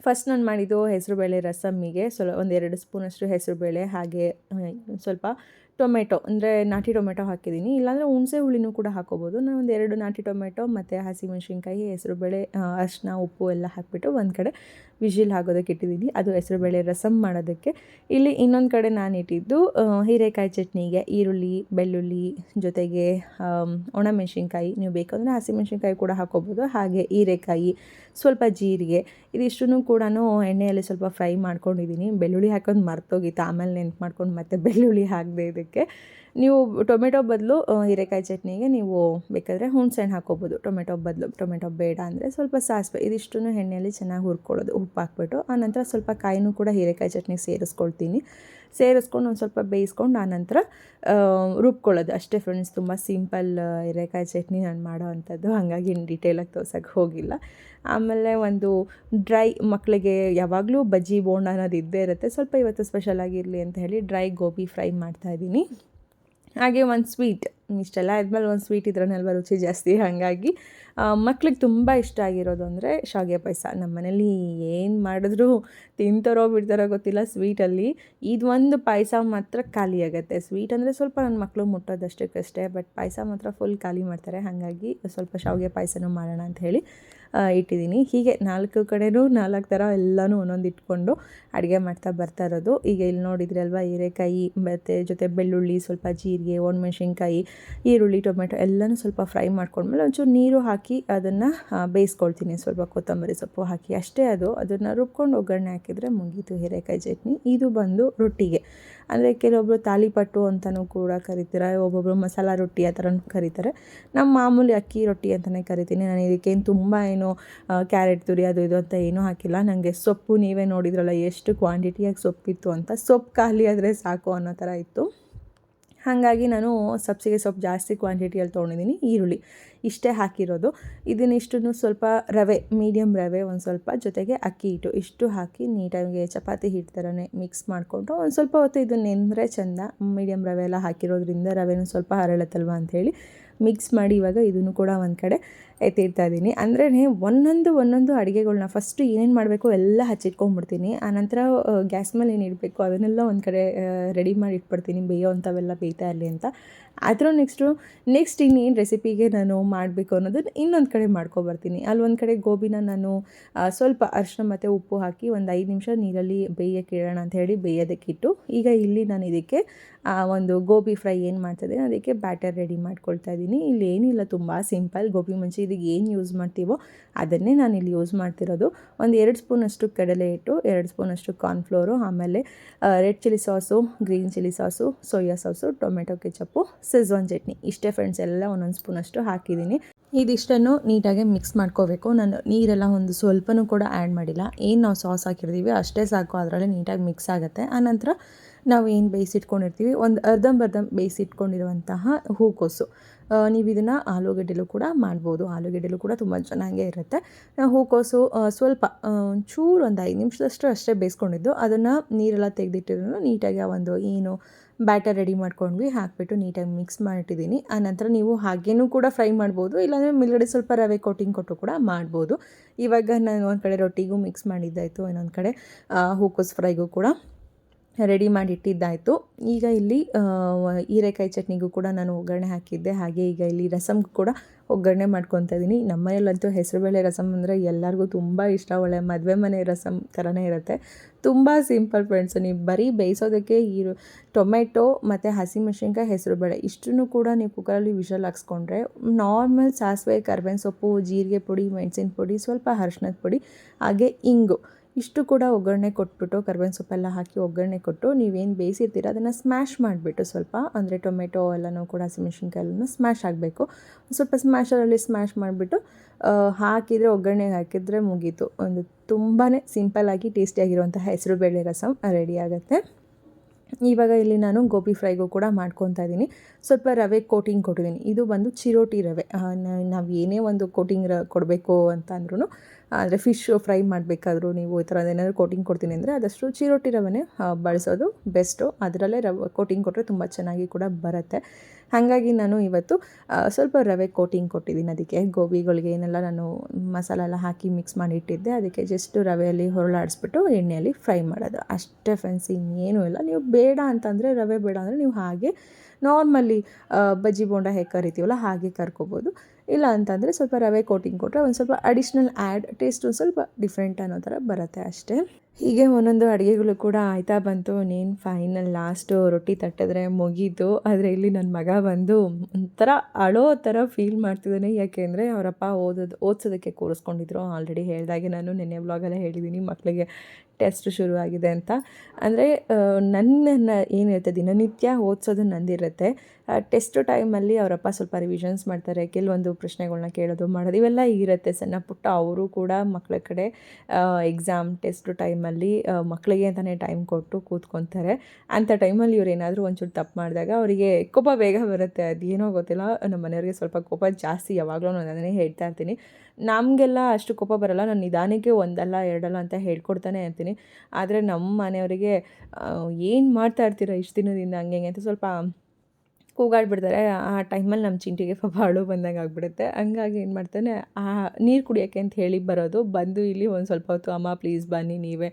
Speaker 2: ಫಸ್ಟ್ ನಾನು ಮಾಡಿದ್ದು ಹೆಸರುಬೇಳೆ ರಸಮ್ಮಿಗೆ, ಸ್ವಲ್ಪ ಒಂದೆರಡು ಸ್ಪೂನಷ್ಟು ಹೆಸರುಬೇಳೆ, ಹಾಗೆ ಸ್ವಲ್ಪ ಟೊಮೆಟೊ, ಅಂದರೆ ನಾಟಿ ಟೊಮೆಟೊ ಹಾಕಿದ್ದೀನಿ. ಇಲ್ಲಾಂದರೆ ಹುಣಸೆ ಹುಳಿನೂ ಕೂಡ ಹಾಕೋಬೋದು. ನಾನು ಒಂದು ಎರಡು ನಾಟಿ ಟೊಮೆಟೊ, ಮತ್ತು ಹಸಿಮೆಣ್ಸಿನ್ಕಾಯಿ ಹೆಸರುಬೇಳೆ ಅರಿಶಿನ, ಉಪ್ಪು ಎಲ್ಲ ಹಾಕಿಬಿಟ್ಟು ಒಂದು ಕಡೆ ವಿಜಿಲ್ ಹಾಕೋದಕ್ಕೆ ಇಟ್ಟಿದ್ದೀನಿ. ಅದು ಹೆಸರುಬೇಳೆ ರಸಮ್ ಮಾಡೋದಕ್ಕೆ. ಇಲ್ಲಿ ಇನ್ನೊಂದು ಕಡೆ ನಾನು ಇಟ್ಟಿದ್ದು ಹೀರೆಕಾಯಿ ಚಟ್ನಿಗೆ ಈರುಳ್ಳಿ, ಬೆಳ್ಳುಳ್ಳಿ ಜೊತೆಗೆ ಒಣಮೆಣಸಿನ್ಕಾಯಿ ನೀವು ಬೇಕಂದರೆ ಹಸಿಮೆಣ್ಸಿನ್ಕಾಯಿ ಕೂಡ ಹಾಕೋಬೋದು. ಹಾಗೆ ಹೀರೆಕಾಯಿ ಸ್ವಲ್ಪ ಜೀರಿಗೆ ಇದಿಷ್ಟು ಕೂಡ ಎಣ್ಣೆಯಲ್ಲಿ ಸ್ವಲ್ಪ ಫ್ರೈ ಮಾಡ್ಕೊಂಡಿದ್ದೀನಿ ಬೆಳ್ಳುಳ್ಳಿ ಹಾಕೊಂಡು ಮರ್ತೋಗಿತ್ತು. ಆಮೇಲೆ ನೆನ್ಪು ಮಾಡ್ಕೊಂಡು ಮತ್ತೆ ಬೆಳ್ಳುಳ್ಳಿ ಹಾಕಿದೆ ಇದಕ್ಕೆ. ನೀವು ಟೊಮೆಟೊ ಬದಲು ಹೀರೆಕಾಯಿ ಚಟ್ನಿಗೆ ನೀವು ಬೇಕಾದರೆ ಹುಣಸೆಹಣ್ಣು ಹಾಕೋಬೋದು ಟೊಮೆಟೊ ಬದಲು, ಟೊಮೆಟೊ ಬೇಡ ಅಂದರೆ ಸ್ವಲ್ಪ ಸಾಸಿವೆ ಇದಿಷ್ಟು ಎಣ್ಣೆಯಲ್ಲಿ ಚೆನ್ನಾಗಿ ಹುರ್ಕೊಳ್ಳೋದು, ಉಪ್ಪು ಹಾಕ್ಬಿಟ್ಟು ಆನಂತರ ಸ್ವಲ್ಪ ಕಾಯಿನೂ ಕೂಡ ಹೀರೆಕಾಯಿ ಚಟ್ನಿಗೆ ಸೇರಿಸ್ಕೊಳ್ತೀನಿ. ಸೇರಿಸ್ಕೊಂಡು ಒಂದು ಸ್ವಲ್ಪ ಬೇಯಿಸ್ಕೊಂಡು ಆನಂತರ ರುಬ್ಕೊಳ್ಳೋದು. ಅಷ್ಟೇ ಫ್ರೆಂಡ್ಸ್ ತುಂಬ ಸಿಂಪಲ್ ಹೀರೆಕಾಯಿ ಚಟ್ನಿ ನಾನು ಮಾಡೋ ಅಂಥದ್ದು. ಹಾಗಾಗಿ ಡೀಟೇಲಾಗಿ ತೋರ್ಸೋಕ್ಕೆ ಹೋಗಿಲ್ಲ. ಆಮೇಲೆ ಒಂದು ಡ್ರೈ ಮಕ್ಕಳಿಗೆ ಯಾವಾಗಲೂ ಬಜ್ಜಿ ಬೋಂಡ ಅನ್ನೋದು ಇದ್ದೇ ಇರುತ್ತೆ. ಸ್ವಲ್ಪ ಇವತ್ತು ಸ್ಪೆಷಲ್ ಆಗಿರಲಿ ಅಂತ ಹೇಳಿ ಡ್ರೈ ಗೋಬಿ ಫ್ರೈ ಮಾಡ್ತಾಯಿದ್ದೀನಿ ಹಾಗೆ ಒಂದು ಸ್ವೀಟ್, ಇಷ್ಟೆಲ್ಲ ಆದಮೇಲೆ ಒಂದು ಸ್ವೀಟ್ ಇದ್ರನ್ನಲ್ವ ರುಚಿ ಜಾಸ್ತಿ. ಹಾಗಾಗಿ ಮಕ್ಳಿಗೆ ತುಂಬ ಇಷ್ಟ ಆಗಿರೋದು ಅಂದರೆ ಶಾವಿಗೆ ಪಾಯಸ. ನಮ್ಮ ಮನೇಲಿ ಏನು ಮಾಡಿದ್ರೂ ತಿಂತಾರೋ ಬಿಡ್ತಾರೋ ಗೊತ್ತಿಲ್ಲ ಸ್ವೀಟಲ್ಲಿ. ಇದು ಒಂದು ಪಾಯಸ ಮಾತ್ರ ಖಾಲಿ ಆಗುತ್ತೆ. ಸ್ವೀಟ್ ಅಂದರೆ ಸ್ವಲ್ಪ ನನ್ನ ಮಕ್ಕಳು ಮುಟ್ಟೋದಷ್ಟಕ್ಕಷ್ಟೇ, ಬಟ್ ಪಾಯಸ ಮಾತ್ರ ಫುಲ್ ಖಾಲಿ ಮಾಡ್ತಾರೆ. ಹಾಗಾಗಿ ಸ್ವಲ್ಪ ಶಾವಿಗೆ ಪಾಯಸನೂ ಮಾಡೋಣ ಅಂತ ಹೇಳಿ ಇಟ್ಟಿದ್ದೀನಿ. ಹೀಗೆ ನಾಲ್ಕು ಕಡೆನೂ ನಾಲ್ಕು ಥರ ಎಲ್ಲನೂ ಒಂದೊಂದು ಇಟ್ಕೊಂಡು ಅಡುಗೆ ಮಾಡ್ತಾ ಬರ್ತಾ ಇರೋದು. ಈಗ ಇಲ್ಲಿ ನೋಡಿದ್ರಿ ಅಲ್ವಾ, ಹೀರೆಕಾಯಿ, ಮತ್ತು ಜೊತೆ ಬೆಳ್ಳುಳ್ಳಿ, ಸ್ವಲ್ಪ ಜೀರಿಗೆ, ಒಣಮೆಣ್ಸಿನ್ಕಾಯಿ, ಈರುಳ್ಳಿ, ಟೊಮೆಟೊ ಎಲ್ಲನೂ ಸ್ವಲ್ಪ ಫ್ರೈ ಮಾಡ್ಕೊಂಡ್ಮೇಲೆ ಒಂಚೂರು ನೀರು ಹಾಕಿ ಅದನ್ನು ಬೇಯಿಸ್ಕೊಳ್ತೀನಿ. ಸ್ವಲ್ಪ ಕೊತ್ತಂಬರಿ ಸೊಪ್ಪು ಹಾಕಿ. ಅಷ್ಟೇ ಅದು. ಅದನ್ನು ರುಬ್ಕೊಂಡು ಒಗ್ಗರಣೆ ಹಾಕಿದರೆ ಮುಗೀತು. ಹೀರೆಕಾಯಿ ಚಟ್ನಿ. ಇದು ಬಂದು ರೊಟ್ಟಿಗೆ. ಅಂದರೆ ಕೆಲವೊಬ್ಬರು ತಾಲಿಪಟ್ಟು ಅಂತಲೂ ಕೂಡ ಕರಿತಾರೆ ಒಬ್ಬೊಬ್ಬರು ಮಸಾಲ ರೊಟ್ಟಿ ಆ ಥರನೂ ಕರೀತಾರೆ. ನಮ್ಮ ಮಾಮೂಲಿ ಅಕ್ಕಿ ರೊಟ್ಟಿ ಅಂತಲೇ ಕರಿತೀನಿ. ನಾನು ಇದಕ್ಕೇನು ತುಂಬ ಏನು ಕ್ಯಾರೆಟ್ ತುರಿ ಅದು ಇದು ಅಂತ ಏನೂ ಹಾಕಿಲ್ಲ. ನನಗೆ ಸೊಪ್ಪು ನೀವೇ ನೋಡಿದ್ರಲ್ಲ, ಎಷ್ಟು ಕ್ವಾಂಟಿಟಿಯಾಗಿ ಸೊಪ್ಪಿತ್ತು ಅಂತ. ಸೊಪ್ಪು ಖಾಲಿ ಆದರೆ ಸಾಕು ಅನ್ನೋ ಥರ ಇತ್ತು. ಹಾಗಾಗಿ ನಾನು ಸಬ್ಸಿಗೆ ಸ್ವಲ್ಪ ಜಾಸ್ತಿ ಕ್ವಾಂಟಿಟಿಯಲ್ಲಿ ತೊಗೊಂಡಿದ್ದೀನಿ, ಈರುಳ್ಳಿ ಇಷ್ಟೇ ಹಾಕಿರೋದು. ಇದನ್ನಿಷ್ಟನ್ನು ಸ್ವಲ್ಪ ರವೆ ಮೀಡಿಯಮ್ ರವೆ, ಒಂದು ಸ್ವಲ್ಪ ಜೊತೆಗೆ ಅಕ್ಕಿ ಹಿಟ್ಟು ಇಷ್ಟು ಹಾಕಿ ನೀಟಾಗಿ ಚಪಾತಿ ಹಿಟ್ಟು ಥರನೇ ಮಿಕ್ಸ್ ಮಾಡಿಕೊಂಡು ಒಂದು ಸ್ವಲ್ಪ ಹೊತ್ತು ಇದು ನೆಂದರೆ ಚೆಂದ ಮೀಡಿಯಮ್ ರವೆ ಎಲ್ಲ ಹಾಕಿರೋದ್ರಿಂದ ರವೆನೂ ಸ್ವಲ್ಪ ಹರಳತ್ತಲ್ವ ಅಂಥೇಳಿ ಮಿಕ್ಸ್ ಮಾಡಿ ಇವಾಗ ಇದನ್ನು ಕೂಡ ಒಂದು ಕಡೆ ಎತ್ತಿಡ್ತಾ ಇದ್ದೀನಿ. ಅಂದರೆ ಒಂದೊಂದು ಒಂದೊಂದು ಅಡುಗೆಗಳ್ನ ಫಸ್ಟು ಏನೇನು ಮಾಡಬೇಕು ಎಲ್ಲ ಹಚ್ಚಿಟ್ಕೊಂಡ್ಬಿಡ್ತೀನಿ. ಆನಂತರ ಗ್ಯಾಸ್ ಮೇಲೆ ಏನು ಇಡಬೇಕು ಅದನ್ನೆಲ್ಲ ಒಂದು ಕಡೆ ರೆಡಿ ಮಾಡಿ ಇಟ್ಬಿಡ್ತೀನಿ. ಬೇಯೋ ಅಂಥವೆಲ್ಲ ಬೇಯ್ತಾ ಇರಲಿ ಅಂತ. ಆದರೂ ನೆಕ್ಸ್ಟು ನೆಕ್ಸ್ಟ್ ಇನ್ನೇನು ರೆಸಿಪಿಗೆ ನಾನು ಮಾಡಬೇಕು ಅನ್ನೋದನ್ನು ಇನ್ನೊಂದು ಕಡೆ ಮಾಡ್ಕೊಬರ್ತೀನಿ. ಅಲ್ಲಿ ಒಂದು ಕಡೆ ಗೋಬಿನ ನಾನು ಸ್ವಲ್ಪ ಅರಿಶಿನ ಮತ್ತು ಉಪ್ಪು ಹಾಕಿ ಒಂದು ಐದು ನಿಮಿಷ ನೀರಲ್ಲಿ ಬೇಯಕ್ಕೆ ಇಡೋಣ ಅಂತ ಹೇಳಿ ಬೇಯೋದಕ್ಕಿಟ್ಟು ಈಗ ಇಲ್ಲಿ ನಾನು ಇದಕ್ಕೆ ಆ, ಒಂದು ಗೋಬಿ ಫ್ರೈ ಏನು ಮಾಡ್ತದೆ ಅದಕ್ಕೆ ಬ್ಯಾಟರ್ ರೆಡಿ ಮಾಡ್ಕೊಳ್ತಾ ಇದ್ದೀನಿ. ಇಲ್ಲಿ ಏನಿಲ್ಲ ತುಂಬ ಸಿಂಪಲ್ ಗೋಬಿ ಮುಂಚೆ ಇದಕ್ಕೆ ಏನು ಯೂಸ್ ಮಾಡ್ತೀವೋ ಅದನ್ನೇ ನಾನು ಇಲ್ಲಿ ಯೂಸ್ ಮಾಡ್ತಿರೋದು. ಒಂದು ಎರಡು ಸ್ಪೂನಷ್ಟು ಕಡಲೆ ಹಿಟ್ಟು ಎರಡು ಸ್ಪೂನಷ್ಟು ಕಾರ್ನ್ಫ್ಲೋರು ಆಮೇಲೆ red chilli sauce green chilli sauce soya sauce tomato ketchup schezwan chutney. ಇಷ್ಟೇ ಫ್ರೆಂಡ್ಸ್ ಎಲ್ಲ ಒಂದೊಂದು ಸ್ಪೂನಷ್ಟು ಹಾಕಿದ್ದೀನಿ. ಇದಿಷ್ಟನ್ನು ನೀಟಾಗಿ ಮಿಕ್ಸ್ ಮಾಡ್ಕೋಬೇಕು. ನಾನು ನೀರೆಲ್ಲ ಒಂದು ಸ್ವಲ್ಪನೂ ಕೂಡ ಆ್ಯಡ್ ಮಾಡಿಲ್ಲ. ಏನು ನಾವು ಸಾಸ್ ಹಾಕಿರ್ತೀವಿ ಅಷ್ಟೇ ಸಾಕು. ಅದರಲ್ಲೇ ನೀಟಾಗಿ ಮಿಕ್ಸ್ ಆಗುತ್ತೆ. ಆನಂತರ ನಾವು ಏನು ಬೇಯಿಸಿಟ್ಕೊಂಡಿರ್ತೀವಿ? ಒಂದು ಅರ್ಧಂಬರ್ಧ ಬೇಯಿಸಿಟ್ಕೊಂಡಿರುವಂತಹ ಹೂಕೋಸು. ನೀವು ಇದನ್ನು ಆಲೂಗಡ್ಡೆಲೂ ಕೂಡ ಮಾಡ್ಬೋದು. ಆಲೂಗಡ್ಡೆಲೂ ಕೂಡ ತುಂಬ ಚೆನ್ನಾಗೇ ಇರುತ್ತೆ. ಹೂಕೋಸು ಸ್ವಲ್ಪ ಚೂರು ಒಂದು ಐದು ನಿಮಿಷದಷ್ಟು ಅಷ್ಟೇ ಬೇಯಿಸ್ಕೊಂಡಿದ್ದು. ಅದನ್ನು ನೀರೆಲ್ಲ ತೆಗೆದಿಟ್ಟಿದ್ರು ನೀಟಾಗಿ ಆ ಒಂದು ಏನು ಬ್ಯಾಟರ್ ರೆಡಿ ಮಾಡ್ಕೊಂಡ್ವಿ, ಹಾಕಿಬಿಟ್ಟು ನೀಟಾಗಿ ಮಿಕ್ಸ್ ಮಾಡಿಟ್ಟಿದ್ದೀನಿ. ಆನಂತರ ನೀವು ಹಾಗೇನೂ ಕೂಡ ಫ್ರೈ ಮಾಡ್ಬೋದು. ಇಲ್ಲಾಂದರೆ ಮೇಲ್ಗಡೆ ಸ್ವಲ್ಪ ರವೆ ಕೋಟಿಂಗ್ ಕೊಟ್ಟು ಕೂಡ ಮಾಡ್ಬೋದು. ಇವಾಗ ನಾನು ಒಂದು ಕಡೆ ರೊಟ್ಟಿಗೂ ಮಿಕ್ಸ್ ಮಾಡಿದ್ದಾಯಿತು, ಇನ್ನೊಂದು ಕಡೆ ಹೂಕೋಸು ಫ್ರೈಗೂ ಕೂಡ. ರೆಡಿ ಮಾಡಿ ಇಟ್ಟಿದ್ದಾಯಿತು ಈಗ ಇಲ್ಲಿ ಹೀರೆಕಾಯಿ ಚಟ್ನಿಗೂ ಕೂಡ ನಾನು ಒಗ್ಗರಣೆ ಹಾಕಿದ್ದೆ. ಹಾಗೆ ಈಗ ಇಲ್ಲಿ ರಸಮ್ಗೂ ಕೂಡ ಒಗ್ಗರಣೆ ಮಾಡ್ಕೊತಾ ಇದ್ದೀನಿ ನಮ್ಮನೇಲಂತೂ ಹೆಸರುಬೇಳೆ ರಸಮ್ ಅಂದರೆ ಎಲ್ಲರಿಗೂ ತುಂಬ ಇಷ್ಟ. ಒಳ್ಳೆ ಮದುವೆ ಮನೆ ರಸಮ್ ಥರನೇ ಇರುತ್ತೆ. ತುಂಬ ಸಿಂಪಲ್ ಫ್ರೆಂಡ್ಸ್, ನೀವು ಬರೀ ಬೇಯಿಸೋದಕ್ಕೆ ಈರು ಟೊಮೆಟೊ ಮತ್ತು ಹಸಿಮೆಣ್ಸಿನ್ಕಾಯಿ ಹೆಸರುಬೇಳೆ ಇಷ್ಟನ್ನು ಕೂಡ ನೀವು ಕುಕ್ಕರಲ್ಲಿ ವಿಷಲ್ ಹಾಕ್ಸ್ಕೊಂಡ್ರೆ ನಾರ್ಮಲ್ ಸಾಸಿವೆ, ಕರ್ಬೇವಿನ ಸೊಪ್ಪು, ಜೀರಿಗೆ ಪುಡಿ, ಮೆಣಸಿನ ಪುಡಿ, ಸ್ವಲ್ಪ ಅರ್ಶಿನದ ಪುಡಿ, ಹಾಗೆ ಇಂಗು. ಇಷ್ಟು ಕೂಡ ಒಗ್ಗರಣೆ ಕೊಟ್ಬಿಟ್ಟು, ಕರ್ಬೇವಿನ ಸೊಪ್ಪೆಲ್ಲ ಹಾಕಿ ಒಗ್ಗರಣೆ ಕೊಟ್ಟು ನೀವೇನು ಬೇಯಿಸಿರ್ತೀರ, ಅದನ್ನು ಸ್ಮ್ಯಾಶ್ ಮಾಡಿಬಿಟ್ಟು ಸ್ವಲ್ಪ, ಅಂದರೆ ಟೊಮೆಟೊ ಎಲ್ಲನೂ ಕೂಡ ಹಸಿಮೆಣ್ಸಿನ್ಕಾಯಿ ಎಲ್ಲನೂ ಸ್ಮ್ಯಾಶ್ ಆಗಬೇಕು. ಸ್ವಲ್ಪ ಸ್ಮ್ಯಾಶರಲ್ಲಿ ಸ್ಮ್ಯಾಶ್ ಮಾಡಿಬಿಟ್ಟು ಹಾಕಿದರೆ, ಒಗ್ಗರಣೆಗೆ ಹಾಕಿದರೆ ಮುಗೀತು. ಒಂದು ತುಂಬಾ ಸಿಂಪಲ್ಲಾಗಿ ಟೇಸ್ಟಿಯಾಗಿರುವಂತಹ ಹೆಸರುಬೇಳೆ ರಸಂ ರೆಡಿ ಆಗುತ್ತೆ. ಇವಾಗ ಇಲ್ಲಿ ನಾನು ಗೋಬಿ ಫ್ರೈಗೂ ಕೂಡ ಮಾಡ್ಕೊತಾ ಇದ್ದೀನಿ. ಸ್ವಲ್ಪ ರವೆ ಕೋಟಿಂಗ್ ಕೊಟ್ಟಿದ್ದೀನಿ. ಇದು ಬಂದು ಚಿರೋಟಿ ರವೆ. ನಾವು ಏನೇ ಒಂದು ಕೋಟಿಂಗ್ ರ, ಕೊಡಬೇಕು ಅಂತ ಅಂದ್ರೂ ಅಂದರೆ ಫಿಶ್ ಫ್ರೈ ಮಾಡಬೇಕಾದ್ರೂ ನೀವು ಈ ಥರ ಏನಾದರೂ ಕೋಟಿಂಗ್ ಕೊಡ್ತೀನಿ ಅಂದರೆ ಅದಷ್ಟು ಚಿರೋಟಿ ರವೆನೇ ಬಳಸೋದು ಬೆಸ್ಟು ಅದರಲ್ಲೇ ರವೆ ಕೋಟಿಂಗ್ ಕೊಟ್ಟರೆ ತುಂಬ ಚೆನ್ನಾಗಿ ಕೂಡ ಬರುತ್ತೆ. ಹಾಗಾಗಿ ನಾನು ಇವತ್ತು ಸ್ವಲ್ಪ ರವೆ ಕೋಟಿಂಗ್ ಕೊಟ್ಟಿದ್ದೀನಿ ಅದಕ್ಕೆ. ಗೋಬಿಗಳಿಗೆ ಏನೆಲ್ಲ ನಾನು ಮಸಾಲೆ ಎಲ್ಲ ಹಾಕಿ ಮಿಕ್ಸ್ ಮಾಡಿ ಇಟ್ಟಿದ್ದೆ. ಅದಕ್ಕೆ ಜಸ್ಟ್ ರವೆಯಲ್ಲಿ ಹೊರಳಾಡಿಸ್ಬಿಟ್ಟು ಎಣ್ಣೆಯಲ್ಲಿ ಫ್ರೈ ಮಾಡೋದು. ಅಷ್ಟೇ ಫ್ರೆಂಡ್ಸ್ ಇನ್ನೇನೂ ಇಲ್ಲ. ನೀವು ಬೇಡ ಅಂತಂದರೆ, ರವೆ ಬೇಡ ಅಂದರೆ ನೀವು ಹಾಗೆ ನಾರ್ಮಲಿ ಬಜ್ಜಿ ಬೋಂಡ ಹೇಗೆ ಕರಿತೀವಲ್ಲ ಹಾಗೆ ಕರ್ಕೋಬೋದು. ಇಲ್ಲ ಅಂತಂದರೆ ಸ್ವಲ್ಪ ರವೆ ಕೋಟಿಂಗ್ ಕೊಟ್ಟರೆ ಒಂದು ಸ್ವಲ್ಪ ಅಡಿಷ್ನಲ್ ಆ್ಯಡ್ ಟೇಸ್ಟ್ ಸ್ವಲ್ಪ ಡಿಫ್ರೆಂಟ್ ಅನ್ನೋ ಥರ ಬರುತ್ತೆ ಅಷ್ಟೇ. ಹೀಗೆ ಒಂದೊಂದು ಅಡುಗೆಗಳು ಕೂಡ ಆಯ್ತಾ ಬಂತು. ನೀನು ಫೈನಲ್ ಲಾಸ್ಟು ರೊಟ್ಟಿ ತಟ್ಟಿದ್ರೆ ಮುಗೀತು. ಆದರೆ ಇಲ್ಲಿ ನನ್ನ ಮಗ ಬಂದು ಒಂಥರ ಅಳೋ ಥರ ಫೀಲ್ ಮಾಡ್ತಿದ್ದಾನೆ. ಯಾಕೆಂದರೆ ಅವರಪ್ಪ ಓದೋದು, ಓದಿಸೋದಕ್ಕೆ ಕೂರಿಸ್ಕೊಂಡಿದ್ರು. ಆಲ್ರೆಡಿ ಹೇಳಿದಾಗೆ ನಾನು ನಿನ್ನೆ ವ್ಲಾಗಲ್ಲೇ ಹೇಳಿದ್ದೀನಿ ಮಕ್ಕಳಿಗೆ ಟೆಸ್ಟ್ ಶುರುವಾಗಿದೆ ಅಂತ. ಅಂದರೆ ನನ್ನನ್ನು ಏನಿರುತ್ತೆ ದಿನನಿತ್ಯ ಓದಿಸೋದು ನಂದಿರುತ್ತೆ. ಟೆಸ್ಟ್ ಟೈಮಲ್ಲಿ ಅವರಪ್ಪ ಸ್ವಲ್ಪ ರಿವಿಷನ್ಸ್ ಮಾಡ್ತಾರೆ. ಕೆಲವೊಂದು ಪ್ರಶ್ನೆಗಳನ್ನ ಕೇಳೋದು ಮಾಡೋದು ಇವೆಲ್ಲ ಇರುತ್ತೆ. ಸಣ್ಣ ಪುಟ್ಟ, ಅವರು ಕೂಡ ಮಕ್ಕಳ ಕಡೆ ಎಕ್ಸಾಮ್ ಟೆಸ್ಟ್ ಟೈಮಲ್ಲಿ ಮಕ್ಕಳಿಗೆ ಅಂತಲೇ ಟೈಮ್ ಕೊಟ್ಟು ಕೂತ್ಕೊತಾರೆ. ಅಂಥ ಟೈಮಲ್ಲಿ ಇವ್ರು ಏನಾದರೂ ಒಂಚೂರು ತಪ್ಪು ಮಾಡಿದಾಗ ಅವರಿಗೆ ಕೋಪ ಬೇಗ ಬರುತ್ತೆ. ಅದೇನೋ ಗೊತ್ತಿಲ್ಲ, ನಮ್ಮ ಮನೆಯವ್ರಿಗೆ ಸ್ವಲ್ಪ ಕೋಪ ಜಾಸ್ತಿ ಯಾವಾಗಲೂ ನಾನು ಅದನ್ನೇ ಹೇಳ್ತಾ ಇರ್ತೀನಿ. ನಮಗೆಲ್ಲ ಅಷ್ಟು ಕೋಪ ಬರಲ್ಲ, ನಾನು ನಿಧಾನಕ್ಕೆ ಒಂದಲ್ಲ, ಎರಡಲ್ಲ ಅಂತ ಹೇಳ್ಕೊಡ್ತಾನೆ ಇರ್ತೀನಿ. ಆದರೆ ನಮ್ಮ ಮನೆಯವರಿಗೆ ಏನು ಮಾಡ್ತಾ ಇರ್ತೀರ ಇಷ್ಟು ದಿನದಿಂದ ಹಿಂಗೆ ಅಂತ ಸ್ವಲ್ಪ ಕೂಗಾಡ್ಬಿಡ್ತಾರೆ. ಆ ಟೈಮಲ್ಲಿ ನಮ್ಮ ಚಿಂಟಿಗೆ ಪಾಪ ಅಳು ಬಂದಂಗೆ ಆಗ್ಬಿಡುತ್ತೆ. ಹಂಗಾಗಿ ಏನು ಮಾಡ್ತಾನೆ, ಆ ನೀರು ಕುಡಿಯೋಕ್ಕೆ ಅಂತ ಹೇಳಿ ಬರೋದು, ಬಂದು ಇಲ್ಲಿ ಒಂದು ಸ್ವಲ್ಪ ಹೊತ್ತು ಅಮ್ಮ ಪ್ಲೀಸ್ ಬನ್ನಿ ನೀವೇ,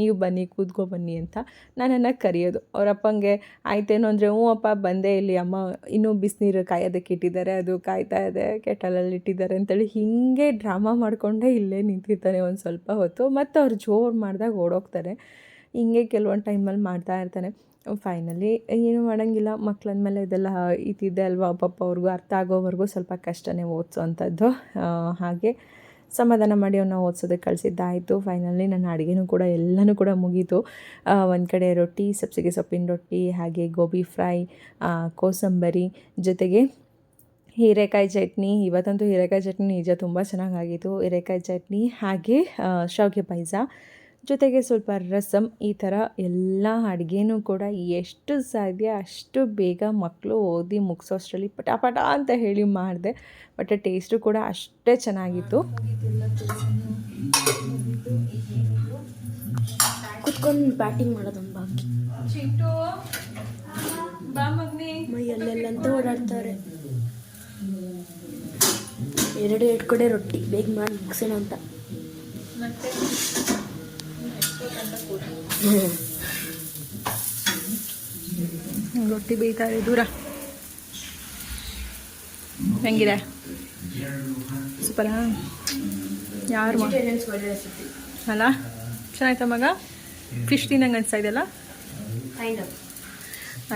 Speaker 2: ನೀವು ಬನ್ನಿ, ಕೂತ್ಕೊ ಬನ್ನಿ ಅಂತ ನನ್ನನ್ನು ಕರೆಯೋದು. ಅವರಪ್ಪಂಗೆ ಆಯ್ತೇನು ಅಂದರೆ, ಹ್ಞೂ ಅಪ್ಪ, ಬಂದೇ ಇಲ್ಲಿ, ಅಮ್ಮ ಇನ್ನೂ ಬಿಸಿನೀರು ಕಾಯೋದಕ್ಕೆ ಇಟ್ಟಿದ್ದಾರೆ, ಅದು ಕಾಯ್ತಾ ಇದೆ ಕೆಟಲಲ್ಲಿ ಇಟ್ಟಿದ್ದಾರೆ ಅಂತೇಳಿ ಹೀಗೆ ಡ್ರಾಮಾ ಮಾಡಿಕೊಂಡೇ ಇಲ್ಲೇ ನಿಂತಿರ್ತಾನೆ ಒಂದು ಸ್ವಲ್ಪ ಹೊತ್ತು. ಮತ್ತು ಅವ್ರು ಜೋರು ಮಾಡಿದಾಗ ಓಡೋಗ್ತಾರೆ. ಹಿಂಗೆ ಕೆಲವೊಂದು ಟೈಮಲ್ಲಿ ಮಾಡ್ತಾ ಇರ್ತಾನೆ. ಫೈನಲಿ ಏನು ಮಾಡೋಂಗಿಲ್ಲ. ಮಕ್ಳಂದಮೇಲೆ ಇದೆಲ್ಲ ಇದ್ದಿದ್ದೆ ಅಲ್ವಾ? ಪಾಪ ಅವ್ರಿಗೂ ಅರ್ಥ ಆಗೋವರೆಗೂ ಸ್ವಲ್ಪ ಕಷ್ಟನೇ ಓದಿಸೋವಂಥದ್ದು ಹಾಗೆ ಸಮಾಧಾನ ಮಾಡಿ ಅವನ್ನ ಓದಿಸೋದಕ್ಕೆ ಕಳಿಸಿದ್ದಾಯಿತು. ಫೈನಲಿ ನನ್ನ ಅಡುಗೆನೂ ಕೂಡ ಎಲ್ಲನೂ ಕೂಡ ಮುಗೀತು. ಒಂದು ಕಡೆ ರೊಟ್ಟಿ, ಸಬ್ಸಿಗೆ ಸೊಪ್ಪಿನ ರೊಟ್ಟಿ, ಹಾಗೆ ಗೋಬಿ ಫ್ರೈ ಕೋಸಂಬರಿ ಜೊತೆಗೆ ಹೀರೆಕಾಯಿ ಚಟ್ನಿ. ಇವತ್ತಂತೂ ಹೀರೆಕಾಯಿ ಚಟ್ನಿ ನಿಜ ತುಂಬ ಚೆನ್ನಾಗಾಗಿತ್ತು. ಹೀರೆಕಾಯಿ ಚಟ್ನಿ ಹಾಗೆ ಶಾವಿಗೆ ಪಾಯಸ. ಜೊತೆಗೆ ಸ್ವಲ್ಪ ರಸಮ್ ಈ ಥರ ಎಲ್ಲ ಅಡುಗೆನೂ ಕೂಡ ಎಷ್ಟು ಸಾಧ್ಯ ಅಷ್ಟು ಬೇಗ ಮಕ್ಕಳು ಓದಿ ಮುಗಿಸೋಷ್ಟರಲ್ಲಿ ಪಟ ಪಟ ಅಂತ ಹೇಳಿ ಮಾಡಿದೆ. ಬಟ್ ಟೇಸ್ಟು ಕೂಡ ಅಷ್ಟೇ ಚೆನ್ನಾಗಿತ್ತು.
Speaker 6: ಕುತ್ಕೊಂಡು ಬ್ಯಾಟಿಂಗ್ ಮಾಡೋದೊಂದು ಬಾಕಿ.
Speaker 7: ಬಾ ಮಗ್ನಿ.
Speaker 6: ಮೈ ಅಲ್ಲೆಲ್ಲಂತ ಓಡಾಡ್ತಾರೆ. ಎರಡು ಎರಡು ಕಡೆ ರೊಟ್ಟಿ. ಬೇಗ ಮಾಡಿ ಮುಗಿಸೋಣ ಅಂತ.
Speaker 1: ರೊಟ್ಟಿ ಇದೆ ದೂರ. ಹೆಂಗಿದೆ? ಸೂಪರಾ. ಯಾರು ಅಲ್ಲ? ಚೆನ್ನಾಯ್ತಾ ಮಗ? ಫಿಶ್ ತಿನ್ನಂಗೆ ಅನಿಸ್ತಾ ಇದೆಯಲ್ಲ?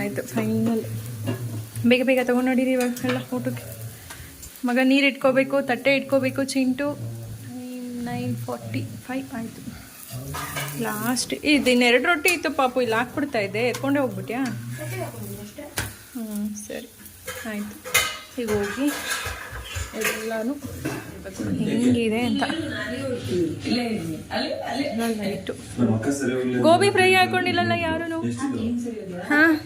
Speaker 1: ಆಯಿತು ಫೈನಲ್ ಬೇಗ ಬೇಗ ತೊಗೊಂಡು ನೋಡಿರಿ ಇವಾಗ ಎಲ್ಲ ಊಟಕ್ಕೆ ಮಗ ನೀರು ಇಟ್ಕೋಬೇಕು ತಟ್ಟೆ ಇಟ್ಕೋಬೇಕು ಚಿಂಟು. ನೈನ್ ಫಾರ್ಟಿ ಫೈವ್ ಆಯಿತು. ಲಾಸ್ಟ್ ಇದು ಇನ್ನೆರಡು ರೊಟ್ಟಿ ಇತ್ತು ಪಾಪು, ಇಲ್ಲಿ ಹಾಕ್ಬಿಡ್ತಾ ಇದ್ದೆ. ಎತ್ಕೊಂಡೇ ಹೋಗ್ಬಿಟ್ಯಾ? ಹ್ಞೂ ಸರಿ. ಆಯಿತು. ಈಗ ಹೋಗಿ ಎಲ್ಲನೂ ಹೆಂಗಿದೆ ಅಂತ. ಇಟ್ಟು ಗೋಬಿ ಫ್ರೈ ಹಾಕೊಂಡಿಲ್ಲಲ್ಲ ಯಾರು ಹಾಂ?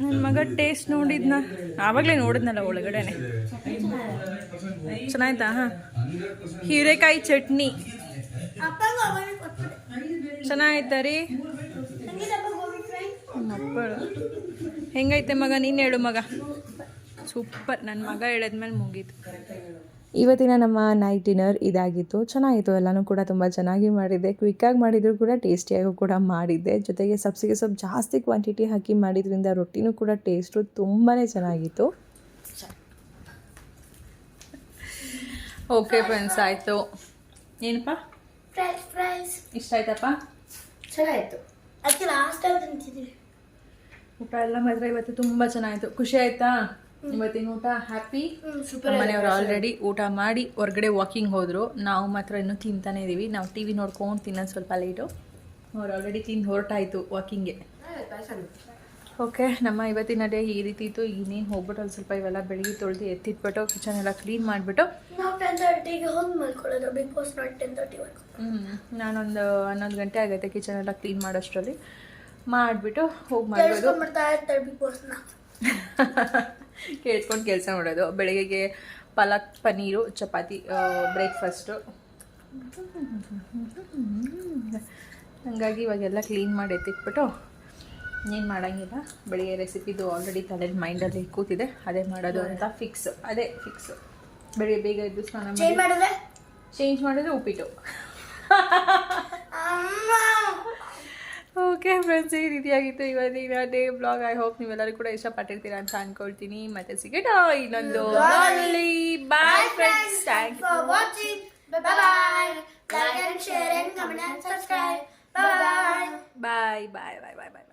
Speaker 1: ನನ್ನ ಮಗ ಟೇಸ್ಟ್ ನೋಡಿದ್ನ. ಆವಾಗಲೇ ನೋಡಿದ್ನಲ್ಲ ಒಳಗಡೆನೆ. ಚೆನ್ನಾಯ್ತಾ? ಹಾಂ. ಹೀರೆಕಾಯಿ ಚಟ್ನಿ.
Speaker 4: ಕೊಟ್ಬಿಟ್ಟೆ
Speaker 1: ರೀ ಮಕ್ಕಳು ಹೆಂಗೈತೆ ಮಗ? ನೀನು ಹೇಳು ಮಗ. ಸೂಪರ್. ನನ್ನ ಮಗ ಹೇಳಿದ್ಮೇಲೆ ಮುಗೀತು.
Speaker 2: ಇವತ್ತಿನ ನಮ್ಮ ನೈಟ್ ಡಿನ್ನರ್ ಇದಾಗಿತ್ತು. ಚೆನ್ನಾಗಿತ್ತು. ಎಲ್ಲನೂ ಕೂಡ ತುಂಬ ಚೆನ್ನಾಗಿ ಮಾಡಿದ್ದೆ. ಕ್ವಿಕ್ಕಾಗಿ ಮಾಡಿದ್ರು ಕೂಡ ಟೇಸ್ಟಿಯಾಗೂ ಕೂಡ ಮಾಡಿದ್ದೆ. ಜೊತೆಗೆ ಸಬ್ಸಿಗೆ ಸ್ವಲ್ಪ ಜಾಸ್ತಿ ಕ್ವಾಂಟಿಟಿ ಹಾಕಿ ಮಾಡಿದ್ರಿಂದ ರೊಟ್ಟಿನೂ ಕೂಡ ಟೇಸ್ಟು ತುಂಬಾ ಚೆನ್ನಾಗಿತ್ತು.
Speaker 1: ಓಕೆ ಫ್ರೆಂಡ್ಸ್ ಆಯಿತು. ಏನಪ್ಪ?
Speaker 4: ಫ್ರೈಸ್ ಫ್ರೈಸ್
Speaker 1: ಇಷ್ಟ ಆಯ್ತಪ್ಪ?
Speaker 6: ಚೆನ್ನಾಗಿತ್ತು.
Speaker 4: ಅದಕ್ಕೆ ಲಾಸ್ಟ್ ಟೈಮ್ ತಿಂತಿದ್ದೀವಿ
Speaker 1: ಊಟ ಎಲ್ಲ ಮಾತ್ರ ಇವತ್ತು ತುಂಬ ಚೆನ್ನಾಗಿತ್ತು. ಖುಷಿ ಆಯ್ತಾ? ಇವತ್ತಿನ ಊಟ ಹ್ಯಾಪಿ ಮನೆಯವರು ಆಲ್ರೆಡಿ ಊಟ ಮಾಡಿ ಹೊರಗಡೆ ವಾಕಿಂಗ್ ಹೋದ್ರು. ನಾವು ಮಾತ್ರ ಇನ್ನೂ ತಿಂತಾನೆ ಇದೀವಿ. ನಾವು ಟಿ ವಿ ನೋಡ್ಕೊಂಡು ತಿನ್ನೋದು ಸ್ವಲ್ಪ ಲೇಟು ಅವ್ರು ಆಲ್ರೆಡಿ ತಿಂದು ಹೊರಟಾಯ್ತು ವಾಕಿಂಗ್ಗೆ ಓಕೆ ನಮ್ಮ ಇವತ್ತಿನ ಡೇ ಈ ರೀತಿ ಇತ್ತು ಇನ್ನೇನು ಹೋಗ್ಬಿಟ್ಟು ಒಂದು ಸ್ವಲ್ಪ ಇವೆಲ್ಲ ಬೆಳಿಗ್ಗೆ ತೊಳೆದು ಎತ್ತಿಟ್ಬಿಟ್ಟು ಕಿಚನ್ ಎಲ್ಲ ಕ್ಲೀನ್ ಮಾಡಿಬಿಟ್ಟು
Speaker 4: ಹ್ಞೂ
Speaker 1: ನಾನೊಂದು ಹನ್ನೊಂದು ಗಂಟೆ ಆಗೈತೆ ಕಿಚನ್ ಎಲ್ಲ ಕ್ಲೀನ್ ಮಾಡೋಷ್ಟರಲ್ಲಿ ಮಾಡಿಬಿಟ್ಟು ಹೋಗಿ ಮಾಡ್ಬೋದು ಕೇಳ್ಕೊಂಡು ಕೆಲಸ ಮಾಡೋದು ಬೆಳಗ್ಗೆಗೆ ಪಾಲಕ್ ಪನ್ನೀರು ಚಪಾತಿ ಬ್ರೇಕ್ಫಾಸ್ಟು ಹಾಗಾಗಿ ಇವಾಗೆಲ್ಲ ಕ್ಲೀನ್ ಮಾಡಿ ಎತ್ತಿಟ್ಬಿಟ್ಟು ಏನು ಮಾಡೋಂಗಿಲ್ಲ. ಬೆಳಿಗ್ಗೆ ರೆಸಿಪಿದು ಆಲ್ರೆಡಿ ತಲೆ ಮೈಂಡಲ್ಲಿ ಕೂತಿದೆ. ಅದೇ ಮಾಡೋದು ಅಂತ ಫಿಕ್ಸ್ ಅದೇ ಫಿಕ್ಸ್ ಬೆಳಿಗ್ಗೆ ಬೇಗ ಎದ್ದು ಸ್ನಾನ
Speaker 4: ಚೇಂಜ್
Speaker 1: ಮಾಡಿ
Speaker 4: ಮಾಡಿದ್ರೆ?
Speaker 1: ಚೇಂಜ್ ಮಾಡಿದ್ರೆ ಉಪ್ಪಿಟ್ಟು. ಓಕೆ ಫ್ರೆಂಡ್ಸ್ ಈ ರೀತಿಯಾಗಿತ್ತು ಇವತ್ತಿನ ಡೇ ಬ್ಲಾಗ್ ಐ ಹೋಪ್ ನೀವೆಲ್ಲರೂ ಕೂಡ ಇಷ್ಟಪಟ್ಟಿರ್ತೀರಾ ಅಂತ ಅನ್ಕೊಳ್ತೀನಿ. ಮತ್ತೆ ಸಿಗೋಣ ಇನ್ನೊಂದು bye friends thank
Speaker 4: you watching. Bye bye. Like and share and comment and subscribe. Bye bye.
Speaker 1: Bye bye bye bye bye